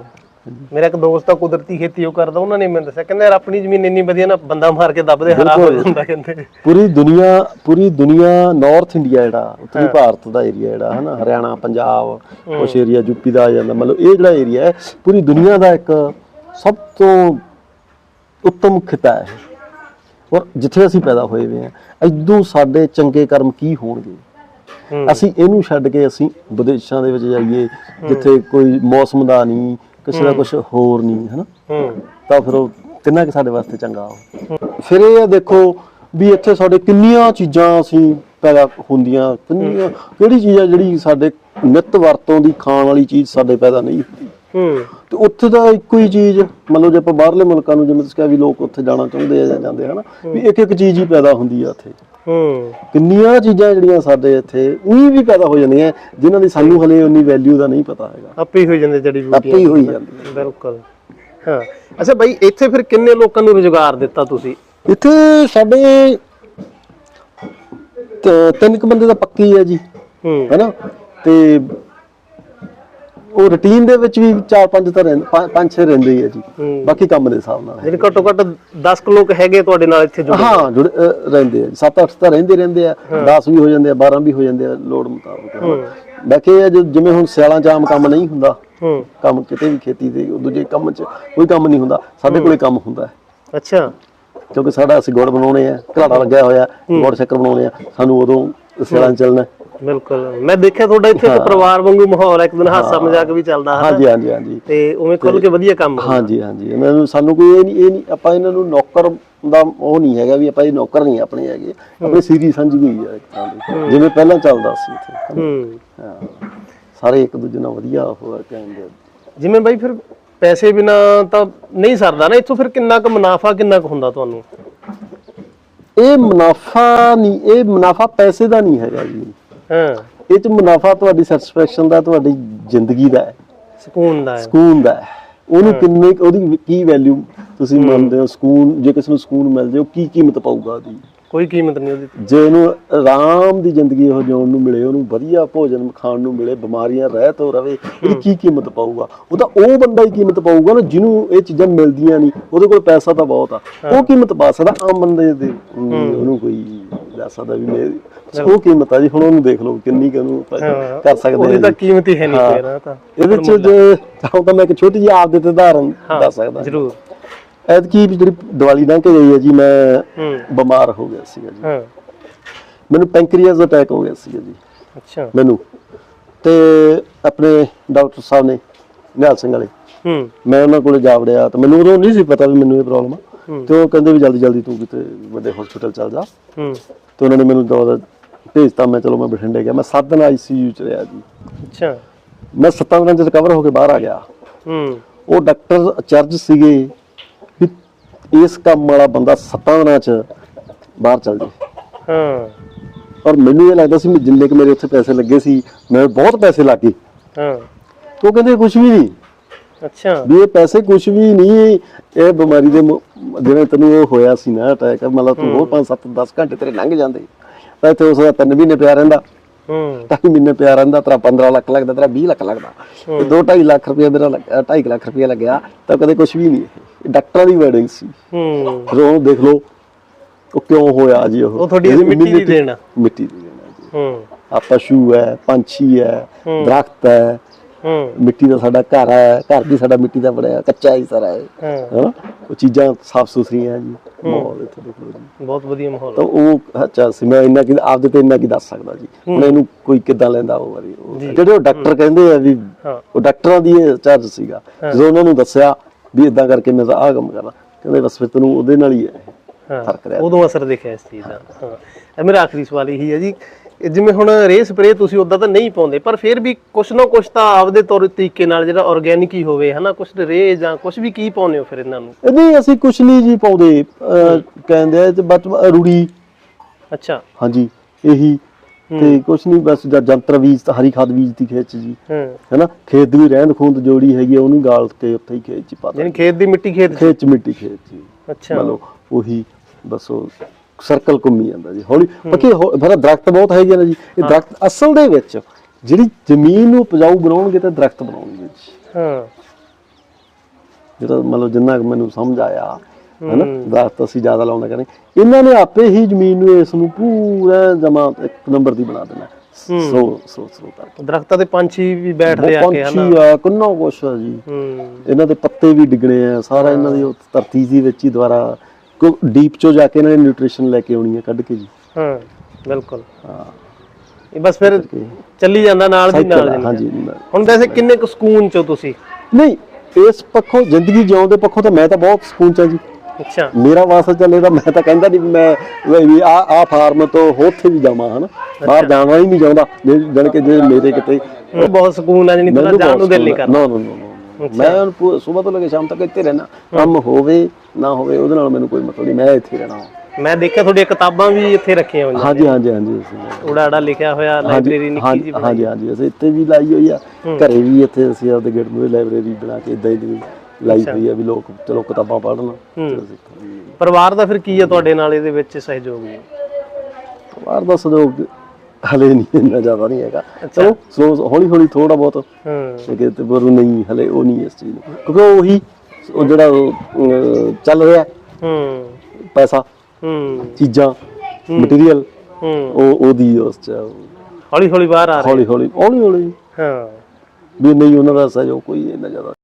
Speaker 1: ਮੇਰਾ ਇੱਕ ਦੋਸਤ ਆ ਕੁਦਰਤੀ ਖੇਤੀ ਉਹ ਕਰਦਾ ਉਹਨਾਂ ਨੇ ਮੈਨੂੰ ਦੱਸਿਆ ਕਹਿੰਦਾ ਯਾਰ ਆਪਣੀ ਜ਼ਮੀਨ ਇੰਨੀ ਵਧੀਆ ਨਾ ਬੰਦਾ ਮਾਰ ਕੇ ਦੱਬਦੇ ਹਰਾ ਹੋ ਜਾਂਦਾ ਕਹਿੰਦੇ।
Speaker 2: ਪੂਰੀ ਦੁਨੀਆ ਪੂਰੀ ਦੁਨੀਆ ਨਾਰਥ ਇੰਡੀਆ ਜਿਹੜਾ ਉੱਤਰੀ ਭਾਰਤ ਦਾ ਏਰੀਆ ਜਿਹੜਾ ਹਨਾ? ਹਰਿਆਣਾ ਪੰਜਾਬ ਕੁਛ ਏਰੀਆ ਯੂਪੀ ਦਾ ਆ ਜਾਂਦਾ ਮਤਲਬ ਇਹ ਜਿਹੜਾ ਏਰੀਆ ਹੈ ਪੂਰੀ ਦੁਨੀਆ ਦਾ ਇੱਕ ਸਭ ਤੋਂ ਉੱਤਮ ਖਿਤਾ ਹੈ। ਔਰ ਜਿੱਥੇ ਅਸੀਂ ਪੈਦਾ ਹੋਏ ਹੋਏ ਆ ਇਦੋਂ ਸਾਡੇ ਚੰਗੇ ਕਰਮ ਕੀ ਹੋਣਗੇ?
Speaker 1: ਹੂੰ।
Speaker 2: ਅਸੀਂ ਇਹਨੂੰ ਛੱਡ ਕੇ ਅਸੀਂ ਵਿਦੇਸ਼ਾਂ ਦੇ ਵਿੱਚ ਜਾਈਏ ਜਿੱਥੇ ਕੋਈ ਮੌਸਮ ਦਾ ਨਹੀਂ ਕਿਸੇ ਦਾ ਕੁਝ ਹੋਰ ਨਹੀਂ ਹਨਾ?
Speaker 1: ਹੂੰ।
Speaker 2: ਤਾਂ ਫਿਰ ਉਹ ਕਿੰਨਾ ਕਿ ਸਾਡੇ ਵਾਸਤੇ ਚੰਗਾ ਉਹ ਫਿਰ ਇਹ ਦੇਖੋ ਵੀ ਇੱਥੇ ਸਾਡੇ ਕਿੰਨੀਆਂ ਚੀਜ਼ਾਂ ਅਸੀਂ ਪੈਦਾ ਹੁੰਦੀਆਂ ਕਿੰਨੀਆਂ ਕਿਹੜੀ ਚੀਜ਼ ਆ ਜਿਹੜੀ ਸਾਡੇ ਨਿੱਤ ਵਰਤੋਂ ਦੀ ਖਾਣ ਵਾਲੀ ਚੀਜ਼ ਸਾਡੇ ਪੈਦਾ ਨਹੀਂ ਹੁੰਦੀ?
Speaker 1: ਹੂੰ।
Speaker 2: ਤੇ ਉੱਥੇ ਤਾਂ ਇੱਕੋ ਹੀ ਚੀਜ਼ ਮਤਲਬ ਜੇ ਆਪਾਂ ਬਾਹਰਲੇ ਮੁਲਕਾਂ ਨੂੰ ਜਿਵੇਂ ਤੁਸੀਂ ਕਿਹਾ ਵੀ ਲੋਕ ਉੱਥੇ ਜਾਣਾ ਚਾਹੁੰਦੇ ਆ ਜਾਂ ਜਾਂਦੇ ਹਨਾ ਵੀ ਇੱਕ ਇੱਕ ਚੀਜ਼ ਹੀ ਪੈਦਾ ਹੁੰਦੀ ਆ ਉੱਥੇ।
Speaker 1: ਹੂੰ।
Speaker 2: ਕਿੰਨੀਆਂ ਚੀਜ਼ਾਂ ਜਿਹੜੀਆਂ ਸਾਡੇ ਇੱਥੇ ਉਹੀ ਵੀ ਪੈਦਾ ਹੋ ਜਾਂਦੀਆਂ ਜਿਨ੍ਹਾਂ ਦੀ ਸਾਨੂੰ ਹਲੇ ਉਨੀ ਵੈਲਿਊ ਦਾ ਨਹੀਂ ਪਤਾ ਹੈਗਾ।
Speaker 1: ਆਪੇ ਹੀ ਹੋ ਜਾਂਦੇ ਜੜੀ
Speaker 2: ਆਪੇ
Speaker 1: ਬੂਟੀਆਂ
Speaker 2: ਹੀ ਹੋਈ ਜਾਂਦੀ
Speaker 1: ਬਿਲਕੁਲ। ਹਾਂ। ਅੱਛਾ ਬਾਈ ਇੱਥੇ ਫਿਰ ਕਿੰਨੇ ਲੋਕਾਂ ਨੂੰ ਰੁਜ਼ਗਾਰ ਦਿੱਤਾ ਤੁਸੀਂ?
Speaker 2: ਇੱਥੇ ਸਾਡੇ ਤਿੰਨ ਕੁ ਬੰਦੇ ਤਾਂ ਪੱਕੀ ਹੈ ਜੀ
Speaker 1: ਹੂੰ।
Speaker 2: ਹੈਨਾ ਤੇ ਉਹ ਰੁਟੀਨ ਦੇ ਵਿੱਚ ਵੀ ਚਾਰ ਪੰਜ ਤਾਂ ਰਹਿੰਦੇ ਪੰਜ- ਪੰਜ ਛੇ ਰਹਿੰਦੇ ਹੀ ਆ ਜੀ। ਬਾਕੀ ਕੰਮ ਦੇ ਹਿਸਾਬ ਨਾਲ। ਹੈ।
Speaker 1: ਜਿਹੜੀ ਘੱਟੋ ਘੱਟ 10 ਕੁ ਲੋਕ ਹੈਗੇ ਤੁਹਾਡੇ ਨਾਲ ਇੱਥੇ ਜੁੜੇ
Speaker 2: ਹਾਂ ਜੁੜੇ ਅ, ਰਹਿੰਦੇ ਆ 7-8 ਤਾਂ ਰਹਿੰਦੇ ਰਹਿੰਦੇ ਆ 10 ਵੀ ਹੋ ਜਾਂਦੇ ਆ 12 ਵੀ ਹੋ ਜਾਂਦੇ ਆ ਲੋੜ ਮੁਤਾਬਕ। ਬਾਕੀ ਇਹ ਆ ਜੋ ਜਿਵੇਂ ਹੁਣ ਸਿਆਲਾਂ ਚ ਆਮ ਕੰਮ ਨਹੀਂ ਹੁੰਦਾ
Speaker 1: ਹੂੰ।
Speaker 2: ਕੰਮ ਕਿਤੇ ਵੀ ਖੇਤੀ ਦੇ ਦੂਜੇ ਕੰਮ ਚ ਕੋਈ ਕੰਮ ਨਹੀਂ ਹੁੰਦਾ। ਸਾਡੇ ਕੋਲੇ ਕੰਮ ਹੁੰਦਾ ਹੈ।
Speaker 1: ਅੱਛਾ।
Speaker 2: ਕਿਉਂਕਿ ਸਾਡਾ ਅਸੀਂ ਗੁੜ ਬਣਾਉਣੇ ਆ ਘਰਾੜਾ ਲੱਗਿਆ ਹੋਇਆ ਗੁੜ ਸ਼ੱਕਰ ਬਣਾਉਣੇ ਆ ਸਾਨੂੰ ਉਦੋਂ ਸਿਆਲਾਂ 'ਚ ਚੱਲਣਾ
Speaker 1: ਬਿਲਕੁਲ। ਮੈਂ ਦੇਖਿਆ ਤੁਹਾਡਾ ਇੱਥੇ ਇੱਕ ਪਰਿਵਾਰ ਵਾਂਗੂ ਮਾਹੌਲ ਹੈ ਇੱਕ ਦਿਨ ਹਾਸਾ ਮਜ਼ਾਕ ਵੀ ਚੱਲਦਾ ਹੈ
Speaker 2: ਹਾਂਜੀ ਹਾਂਜੀ ਹਾਂਜੀ।
Speaker 1: ਤੇ ਉਵੇਂ ਖੁੱਲ ਕੇ ਵਧੀਆ ਕੰਮ।
Speaker 2: ਹਾਂਜੀ ਹਾਂਜੀ। ਇਹਨਾਂ ਨੂੰ ਸਾਨੂੰ ਕੋਈ ਇਹ ਨਹੀਂ ਇਹ ਨਹੀਂ ਆਪਾਂ ਇਹਨਾਂ ਨੂੰ ਨੌਕਰ ਦਾ ਉਹ ਨਹੀਂ ਹੈਗਾ ਵੀ ਆਪਾਂ ਇਹ ਨੌਕਰ ਨਹੀਂ ਆਪਣੇ ਹੈਗੇ। ਆਪਣੀ ਸੀਰੀ ਸਮਝ ਗਈ ਹੈ ਇੱਕ ਤਰ੍ਹਾਂ ਦੀ। ਜਿਵੇਂ ਪਹਿਲਾਂ ਚੱਲਦਾ ਸੀ ਇੱਥੇ
Speaker 1: ਹੂੰ।
Speaker 2: ਸਾਰੇ ਇੱਕ ਦੂਜੇ ਨਾਲ ਵਧੀਆ ਹੋਇਆ ਕਹਿੰਦੇ
Speaker 1: ਜਿਵੇਂ ਬਾਈ ਫਿਰ ਪੈਸੇ ਬਿਨਾ ਤਾਂ ਨਹੀਂ ਸਰਦਾ ਨਾ ਇੱਥੋਂ ਫਿਰ ਕਿੰਨਾ ਕੁ ਮੁਨਾਫਾ ਕਿੰਨਾ ਕੁ ਹੁੰਦਾ ਤੁਹਾਨੂੰ?
Speaker 2: ਇਹ ਮੁਨਾਫਾ ਨਹੀਂ ਇਹ ਮੁਨਾਫਾ ਪੈਸੇ ਦਾ ਨਹੀਂ ਹੈਗਾ ਜੀ।
Speaker 1: ਹਾਂ।
Speaker 2: ਇਹ ਚ ਮੁਨਾਫਾ ਤੁਹਾਡੀ ਸੈਟੀਸਫੈਕਸ਼ਨ ਦਾ ਤੁਹਾਡੀ ਜ਼ਿੰਦਗੀ ਦਾ ਹੈ।
Speaker 1: ਸਕੂਨ ਦਾ ਹੈ।
Speaker 2: ਸਕੂਨ ਦਾ ਹੈ। ਉਹਨੂੰ ਕਿੰਨੇ ਉਹਦੀ ਕੀ ਵੈਲਿਊ ਤੁਸੀਂ ਮੰਨਦੇ ਹੋ? ਸਕੂਨ ਜੇ ਕਿਸੇ ਨੂੰ ਸਕੂਨ ਮਿਲ ਜਾਏ ਉਹ ਕੀ ਕੀਮਤ ਪਾਊਗਾ ਉਹਦੀ?
Speaker 1: ਕੋਈ ਕੀਮਤ ਨਹੀਂ ਉਹਦੀ।
Speaker 2: ਜੇ ਉਹਨੂੰ ਆਰਾਮ ਦੀ ਜ਼ਿੰਦਗੀ ਉਹ ਜਿਉਣ ਨੂੰ ਮਿਲੇ ਉਹਨੂੰ ਵਧੀਆ ਭੋਜਨ ਖਾਣ ਨੂੰ ਮਿਲੇ ਬਿਮਾਰੀਆਂ ਰਹਿਤ ਹੋ ਰਵੇ ਉਹਦੀ ਕੀ ਕੀਮਤ ਪਾਊਗਾ? ਉਹ ਤਾਂ ਉਹ ਬੰਦਾ ਹੀ ਕੀਮਤ ਪਾਊਗਾ ਨਾ ਜਿਹਨੂੰ ਇਹ ਚੀਜ਼ਾਂ ਮਿਲਦੀਆਂ ਨਹੀਂ। ਉਹਦੇ ਕੋਲ ਪੈਸਾ ਤਾਂ ਬਹੁਤ ਆ। ਉਹ ਕੀਮਤ ਪਾ ਸਕਦਾ ਆਮ ਬੰਦੇ ਦੇ ਉਹਨੂੰ ਕੋਈ ਦੱਸ ਸਕਦਾ ਵੀ ਮੇਰੀ ਉਹ ਕੀਮਤ ਆ ਜੀ ਹੁਣ ਉਹਨੂੰ ਦੇਖ ਲਓ ਕਿੰਨੀ ਕੁ ਉਹਨੂੰ ਆਪਾਂ
Speaker 1: ਹਾਂ।
Speaker 2: ਕਰ ਸਕਦੇ
Speaker 1: ਉਹਦੀ ਤਾਂ
Speaker 2: ਜੀ।
Speaker 1: ਕੀਮਤ ਹੀ ਹੈ ਨਹੀਂ। ਫੇਰ ਤਾਂ
Speaker 2: ਇਹਦੇ ਚ ਜੇ ਚਾਹੋ ਤਾਂ ਮੈਂ ਇੱਕ ਛੋਟੀ ਜਿਹੀ ਆਪ ਦੇ ਤੇ ਉਦਾਹਰਨ ਦੱਸ ਸਕਦਾ।
Speaker 1: ਜ਼ਰੂਰ।
Speaker 2: ਐਤਕੀ ਜਿਹੜੀ ਦੀਵਾਲੀ ਲੰਘ ਕੇ ਗਈ ਹੈ ਜੀ ਮੈਂ ਬਿਮਾਰ ਹੋ ਗਿਆ ਸੀਗਾ ਜੀ। ਮੈਨੂੰ ਪੈਂਕਰੀਅਸ ਅਟੈਕ ਹੋ ਗਿਆ ਸੀਗਾ ਜੀ।
Speaker 1: ਅੱਛਾ।
Speaker 2: ਮੈਨੂੰ। ਤੇ ਆਪਣੇ ਡਾਕਟਰ ਸਾਹਿਬ ਨੇ ਨਿਹਾਲ ਸਿੰਘ ਵਾਲੇ।
Speaker 1: ਹੂੰ।
Speaker 2: ਮੈਂ ਉਹਨਾਂ ਕੋਲੇ ਜਾ ਵੜਿਆ ਤੇ ਮੈਨੂੰ ਉਦੋਂ ਨਹੀਂ ਸੀ ਪਤਾ ਵੀ ਮੈਨੂੰ ਇਹ ਪ੍ਰੋਬਲਮ ਆ। ਤੇ ਉਹ ਕਹਿੰਦੇ ਵੀ ਜਲਦੀ ਜਲਦੀ ਤੂੰ ਕਿਤੇ ਵੱਡੇ ਹਸਪੀਟਲ ਚੱਲ ਜਾ।
Speaker 1: ਹੂੰ।
Speaker 2: ਤੇ ਉਹਨਾਂ ਨੇ ਮੈਨੂੰ ਦਵਾ ਭੇਜਤਾ ਮੈਂ ਚਲੋ ਮੈਂ ਬਠਿੰਡੇ ਗਿਆ। ਮੈਂ 7 ਦਿਨ ਆਈਸੀਯੂ ਚ ਰਿਹਾ ਜੀ।
Speaker 1: ਅੱਛਾ।
Speaker 2: ਮੈਂ 7 ਦਿਨਾਂ ਚ ਰਿਕਵਰ ਹੋ ਕੇ ਬਾਹਰ ਆ ਗਿਆ।
Speaker 1: ਹੂੰ।
Speaker 2: ਉਹ ਡਾਕਟਰ ਚਰਜ ਸੀਗੇ ਵੀ ਇਸ ਕੰਮ ਵਾਲਾ ਬੰਦਾ 7 ਦਿਨਾਂ ਚ ਬਾਹਰ ਚੱਲ ਜੇ।
Speaker 1: ਹਾਂ।
Speaker 2: ਪਰ ਮੈਨੂੰ ਇਹ ਲੱਗਦਾ ਸੀ ਵੀ ਜਿੰਨੇ ਕਿ ਮੇਰੇ ਉੱਥੇ ਪੈਸੇ ਲੱਗੇ ਸੀ ਮੇਰੇ ਬਹੁਤ ਪੈਸੇ ਲੱਗ
Speaker 1: ਹਾਂ।
Speaker 2: ਉਹ ਕਹਿੰਦੇ ਕੁਝ ਵੀ ਨਹੀਂ।
Speaker 1: ਅੱਛਾ।
Speaker 2: ਵੀ ਇਹ ਪੈਸੇ ਕੁਝ ਵੀ ਨਹੀਂ ਇਹ ਬਿਮਾਰੀ ਦੇ ਮ- ਜਿਵੇਂ ਤੈਨੂੰ ਉਹ ਹੋਇਆ ਸੀ ਨਾ ਅਟੈਕ ਮਤਲਬ ਤੂੰ ਹੋਰ 5 7 10 ਘੰਟੇ ਤੇਰੇ ਲੰਘ ਜਾਂਦੇ। ਤਾਂ ਇੱਥੇ ਉਸ ਦਾ 3 ਮਹੀਨੇ ਪਿਆ ਰਹਿੰਦਾ।
Speaker 1: ਹੂੰ।
Speaker 2: 2 ਮਹੀਨੇ ਪਿਆ ਰਹਿੰਦਾ ਤੇਰਾ 15 ਲੱਖ ਲੱਗਦਾ ਤੇਰਾ 20 ਲੱਖ ਲੱਗਦਾ। ਤੇ 2 2.5 ਲੱਖ ਰੁਪਏ ਮੇਰਾ 2.5 ਲੱਖ ਰੁਪਏ ਲੱਗਿਆ ਤਾਂ ਕਦੇ ਕੁਝ ਵੀ ਨਹੀਂ। ਡਾਕਟਰਾਂ ਦੀ ਵੈਡਿੰਗ ਸੀ।
Speaker 1: ਹੂੰ।
Speaker 2: ਉਹ ਦੇਖ ਲਓ ਉਹ ਕਿਉਂ ਹੋਇਆ ਜੀ ਉਹ?
Speaker 1: ਉਹ ਤੁਹਾਡੀ
Speaker 2: ਇਹਦੀ
Speaker 1: ਮਿੱਟੀ ਦੀ ਦੇਣ ਆ।
Speaker 2: ਮਿੱਟੀ ਦੀ ਦੇਣ ਆ ਜੀ।
Speaker 1: ਹੂੰ।
Speaker 2: ਆ ਪਸ਼ੂ ਹੈ ਪੰਛੀ ਹੈ ਦਰਖਤ ਹੈ।
Speaker 1: ਹੂੰ।
Speaker 2: ਮਿੱਟੀ ਦਾ ਸਾਡਾ ਘਰ ਹੈ ਘਰ ਵੀ ਸਾਡਾ ਮਿੱਟੀ ਦਾ ਬਣਿਆ ਕੱਚਾ ਹੀ ਸਾਰਾ ਹੈ
Speaker 1: ਹਾਂ।
Speaker 2: ਹਾਂ ਉਹ ਚੀਜ਼ਾਂ ਸਾਫ਼ ਸੁਥਰੀਆਂ ਜੀ। ਮਾਹੌਲ ਇੱਥੇ ਦੇਖ ਲਓ ਜੀ।
Speaker 1: ਬਹੁਤ ਵਧੀਆ ਮਾਹੌਲ
Speaker 2: ਤਾਂ ਉਹ ਅੱਛਾ ਸੀ ਮੈਂ ਇੰਨਾ ਕਿ ਆਪਦੇ ਤੇ ਇੰਨਾ ਕੀ ਦੱਸ ਸਕਦਾ ਜੀ। ਹੁਣ ਇਹਨੂੰ ਕੋਈ ਕਿੱਦਾਂ ਲੈਂਦਾ ਉਹ ਵਾਰੀ। ਜਿਹੜੇ ਉਹ ਡਾਕਟਰ ਕਹਿੰਦੇ ਆ ਵੀ ਉਹ ਡਾਕਟਰਾਂ ਦੀ ਇਹ ਚਾਰਜ ਸੀਗਾ। ਜਦੋਂ ਉਹਨਾਂ ਨੂੰ ਦੱਸਿਆ ਵੀ ਇਦਾਂ ਕਰਕੇ ਮੈਂ ਆਹ ਕੰਮ ਕਰਨਾ ਕਹਿੰਦੇ ਬਸ ਫਿਰ ਤੈਨੂੰ ਉਹਦੇ ਨਾਲ ਹੀ ਹੈ
Speaker 1: ਹਾਂ।
Speaker 2: ਫ਼ਰਕ ਰਿਹਾ।
Speaker 1: ਉਦੋਂ ਅਸਰ ਦੇਖਿਆ ਇਸ ਚੀਜ਼ ਦਾ। ਹਾਂ। ਇਹ ਮੇਰਾ ਆਖਰੀ ਸਵਾਲ ਇਹੀ ਹੈ ਜੀ ਇਹ ਜਿਵੇਂ ਹੁਣ ਰੇ ਸਪਰੇ ਤੁਸੀਂ ਉਦਾਂ ਤਾਂ ਨਹੀਂ ਪਾਉਂਦੇ ਪਰ ਫਿਰ ਵੀ ਕੁਛ ਨਾ ਕੁਛ ਤਾਂ ਆਪਦੇ ਤੌਰ ਤਰੀਕੇ ਨਾਲ ਜਿਹੜਾ ਆਰਗੇਨਿਕ ਹੀ ਹੋਵੇ ਹਨਾ ਕੁਛ ਰੇ ਜਾਂ ਕੁਛ ਵੀ ਕੀ ਪਾਉਂਦੇ ਹੋ ਫਿਰ ਇਹਨਾਂ ਨੂੰ?
Speaker 2: ਇਹ ਨਹੀਂ ਅਸੀਂ ਕੁਛ ਨਹੀਂ ਜੀ ਪਾਉਂਦੇ ਅਹ ਕਹਿੰਦੇ ਆ ਤੇ ਬਸ ਰੂੜੀ।
Speaker 1: ਅੱਛਾ।
Speaker 2: ਹਾਂਜੀ ਇਹੀ। ਤੇ ਕੁਛ ਨਹੀਂ ਬਸ ਜਾਂ ਜੰਤਰ ਬੀਜ ਤਾਂ ਹਰੀ ਖਾਦ ਬੀਜ ਦੀ ਖੇਤ ਚ ਜੀ।
Speaker 1: ਹਾਂ।
Speaker 2: ਹੈਨਾ ਖੇਤ ਦੀ ਰਹਿੰਦ ਖੂੰਦ ਜੋੜੀ ਹੈਗੀ ਆ, ਉਹਨੂੰ ਗਾਲ ਕੇ ਉੱਥੇ ਹੀ ਖੇਤ ਚ ਪਾ
Speaker 1: ਖੇਤ ਦੀ ਮਿੱਟੀ ਖੇਤ 'ਚ?
Speaker 2: ਖੇਤ ਚ ਮਿੱਟੀ ਖੇਤ ਚ
Speaker 1: ਅੱਛਾ।
Speaker 2: ਮਤਲਬ ਉਹੀ ਬਸ ਉਹ ਸਰਕਲ ਘੁੰਮੀ ਜਾਂਦਾ ਜੀ ਹੌਲੀ ਬਾਕੀ ਹੋ- ਫਿਰ ਦਰਖਤ ਬਹੁਤ ਹੈਗੇ ਨੇ ਜੀ ਇਹ ਦਰਖਤ ਅਸਲ ਦੇ ਵਿੱਚ ਜਿਹੜੀ ਜ਼ਮੀਨ ਨੂੰ ਉਪਜਾਊ ਬਣਾਉਣਗੇ ਤਾਂ ਦਰਖਤ ਬਣਾਉਣਗੇ ਜੀ।
Speaker 1: ਹਾਂ।
Speaker 2: ਜਿਹੜਾ ਮਤਲਬ ਜਿੰਨਾ ਮੈਨੂੰ ਸਮਝ ਆਇਆ ਹੈਨਾ ਦਰਖਤ ਅਸੀਂ ਜ਼ਿਆਦਾ ਲਾਉਂਦੇ ਕਹਿੰਦੇ ਇਹਨਾਂ ਨੇ ਆਪੇ ਹੀ ਜ਼ਮੀਨ ਨੂੰ ਇਸ ਨੂੰ ਪੂਰਾ ਜਮਾ ਇੱਕ ਨੰਬਰ ਦੀ ਬਣਾ ਦੇਣਾ। ਸੋ ਸੋ ਸੋ
Speaker 1: ਦਰਖਤਾਂ ਤੇ ਪੰਛੀ ਵੀ ਬੈਠਦੇ ਆ ਕੇ ਹਨਾ।
Speaker 2: ਪੰਛੀ ਆ ਕਿੰਨਾ ਕੁਛ ਆ ਜੀ। ਇਹਨਾਂ ਦੇ ਪੱਤੇ ਵੀ ਡਿੱਗਣੇ ਆ ਸਾਰਾ ਇਹਨਾਂ ਦੀ ਧਰਤੀ ਦੀ ਵਿੱਚ ਹੀ ਦੁਆਰਾ ਡੀਪ ਚੋਂ ਜਾ ਕੇ ਇਹਨਾਂ ਨੇ ਨਿਊਟ੍ਰੀਸ਼ਨ ਲੈ ਕੇ ਆਉਣੀ ਹੈ ਕੱਢ ਕੇ ਜੀ।
Speaker 1: ਹਾਂ ਬਿਲਕੁਲ।
Speaker 2: ਹਾਂ।
Speaker 1: ਇਹ ਬਸ ਫਿਰ ਚੱਲੀ ਜਾਂਦਾ ਨਾਲ ਦੀ ਨਾਲ ਜਾਣੀ
Speaker 2: ਹਾਂਜੀ।
Speaker 1: ਹੁਣ ਵੈਸੇ ਕਿੰਨੇ ਕੁ ਸਕੂਨ ਚੋ ਤੁਸੀਂ?
Speaker 2: ਨਹੀਂ ਇਸ ਪੱਖੋਂ ਜ਼ਿੰਦਗੀ ਜਿਉਣ ਦੇ ਪੱਖੋਂ ਤਾਂ ਮੈਂ ਤਾਂ ਬਹੁਤ ਸਕੂਨ ਚ ਜੀ।
Speaker 1: ਅੱਛਾ।
Speaker 2: ਮੇਰਾ ਵਾਸਤਾ ਚੱਲੇ ਤਾਂ ਮੈਂ ਤਾਂ ਕਹਿੰਦਾ ਨਹੀਂ ਵੀ ਮੈਂ ਵੀ ਆ ਆ ਫਾਰਮ ਤੋਂ ਉੱਥੇ ਵੀ ਜਾਵਾਂ ਹਨਾ। ਬਾਹਰ ਜਾਣਾ ਹੀ ਨਹੀਂ ਚਾਹੁੰਦਾ ਜਾਣ ਕੇ ਜੇ ਮੇਰੇ ਕਿਤੇ
Speaker 1: ਬਹੁਤ ਸਕੂਨ ਆ ਜਣੀ ਤਾਂ ਜਾਣ ਨੂੰ ਦਿਲ ਨਹੀਂ ਕਰਦਾ।
Speaker 2: ਨਾ ਨਾ ਨਾ। ਮੈਂ ਸਵੇਰ ਤੋਂ ਲੈ ਕੇ ਸ਼ਾਮ ਤੱਕ ਇੱਥੇ ਰਹਿਣਾ ਕੰਮ ਹੋਵੇ ਨਾ ਹੋਵੇ ਉਹਦੇ ਨਾਲ ਮੈਨੂੰ ਕੋਈ ਮਤਲਬ ਨਹੀਂ ਮੈਂ ਇੱਥੇ ਰਹਿਣਾ।
Speaker 1: ਮੈਂ ਦੇਖਿਆ ਤੁਹਾਡੀਆਂ ਕਿਤਾਬਾਂ ਵੀ ਇੱਥੇ ਰੱਖੀਆਂ ਹੋਈਆਂ
Speaker 2: ਹਾਂਜੀ ਹਾਂਜੀ ਹਾਂਜੀ
Speaker 1: ਉਡਾੜਾ ਲਿਖਿਆ ਹੋਇਆ ਲਾਇਬ੍ਰੇਰੀ ਨਿੱਕੀ
Speaker 2: ਹਾਂਜੀ
Speaker 1: ਜੀ
Speaker 2: ਹਾਂਜੀ ਹਾਂਜੀ ਅਸੀਂ ਇੱਥੇ ਵੀ ਲਾਈ ਹੋਈ ਆ। ਘਰੇ ਵੀ ਇੱਥੇ ਅਸੀਂ ਆਪਦੇ ਗੇਟ ਨੂੰ ਲਾਇਬ੍ਰੇਰੀ ਬਣਾ ਕੇ ਇਦਾਂ ਹੀ ਲਾਈ ਹੋਈ ਆ ਵੀ ਲੋਕ ਚਲੋ ਕਿਤਾਬਾਂ ਪੜ੍ਹਨ
Speaker 1: ਪਰਿਵਾਰ ਦਾ ਫਿਰ ਕੀ ਆ ਤੁਹਾਡੇ ਨਾਲ ਇਹਦੇ ਵਿੱਚ ਸਹਿਯੋਗ?
Speaker 2: ਬਾਹਰ ਦਾ ਸਹਿਯੋਗ ਹਲੇ ਨਹੀਂ ਇੰਨਾ ਜ਼ਿਆਦਾ ਨਹੀਂ ਹੈਗਾ। ਚਲੋ ਸਲੋ ਹੌਲੀ ਹੌਲੀ ਥੋੜਾ ਬਹੁਤ
Speaker 1: ਹੂੰ।
Speaker 2: ਕਿ ਤੇ ਪਰ ਨਹੀਂ ਹਲੇ ਉਹ ਨਹੀਂ ਇਸ ਚੀਜ਼ ਨੂੰ। ਕਿਉਂਕਿ ਉਹੀ ਉਹ ਜਿਹੜਾ ਉਹ, ਅਹ, ਚੱਲ ਰਿਹਾ
Speaker 1: ਹੂੰ।
Speaker 2: ਪੈਸਾ
Speaker 1: ਹੂੰ।
Speaker 2: ਚੀਜ਼ਾਂ ਮਟੀਰੀਅਲ
Speaker 1: ਹੂੰ।
Speaker 2: ਉਹ ਉਹਦੀ ਉਸ ਚ
Speaker 1: ਹੌਲੀ ਹੌਲੀ ਬਾਹਰ ਆ ਰਹੇ।
Speaker 2: ਹੌਲੀ ਹੌਲੀ ਹੌਲੀ ਹੌਲੀ।
Speaker 1: ਹਾਂ।
Speaker 2: ਵੀ ਨਹੀਂ ਉਹਨਾਂ ਦਾ ਸਹਿਯੋਗ ਕੋਈ ਇੰਨਾ ਜ਼ਿਆਦਾ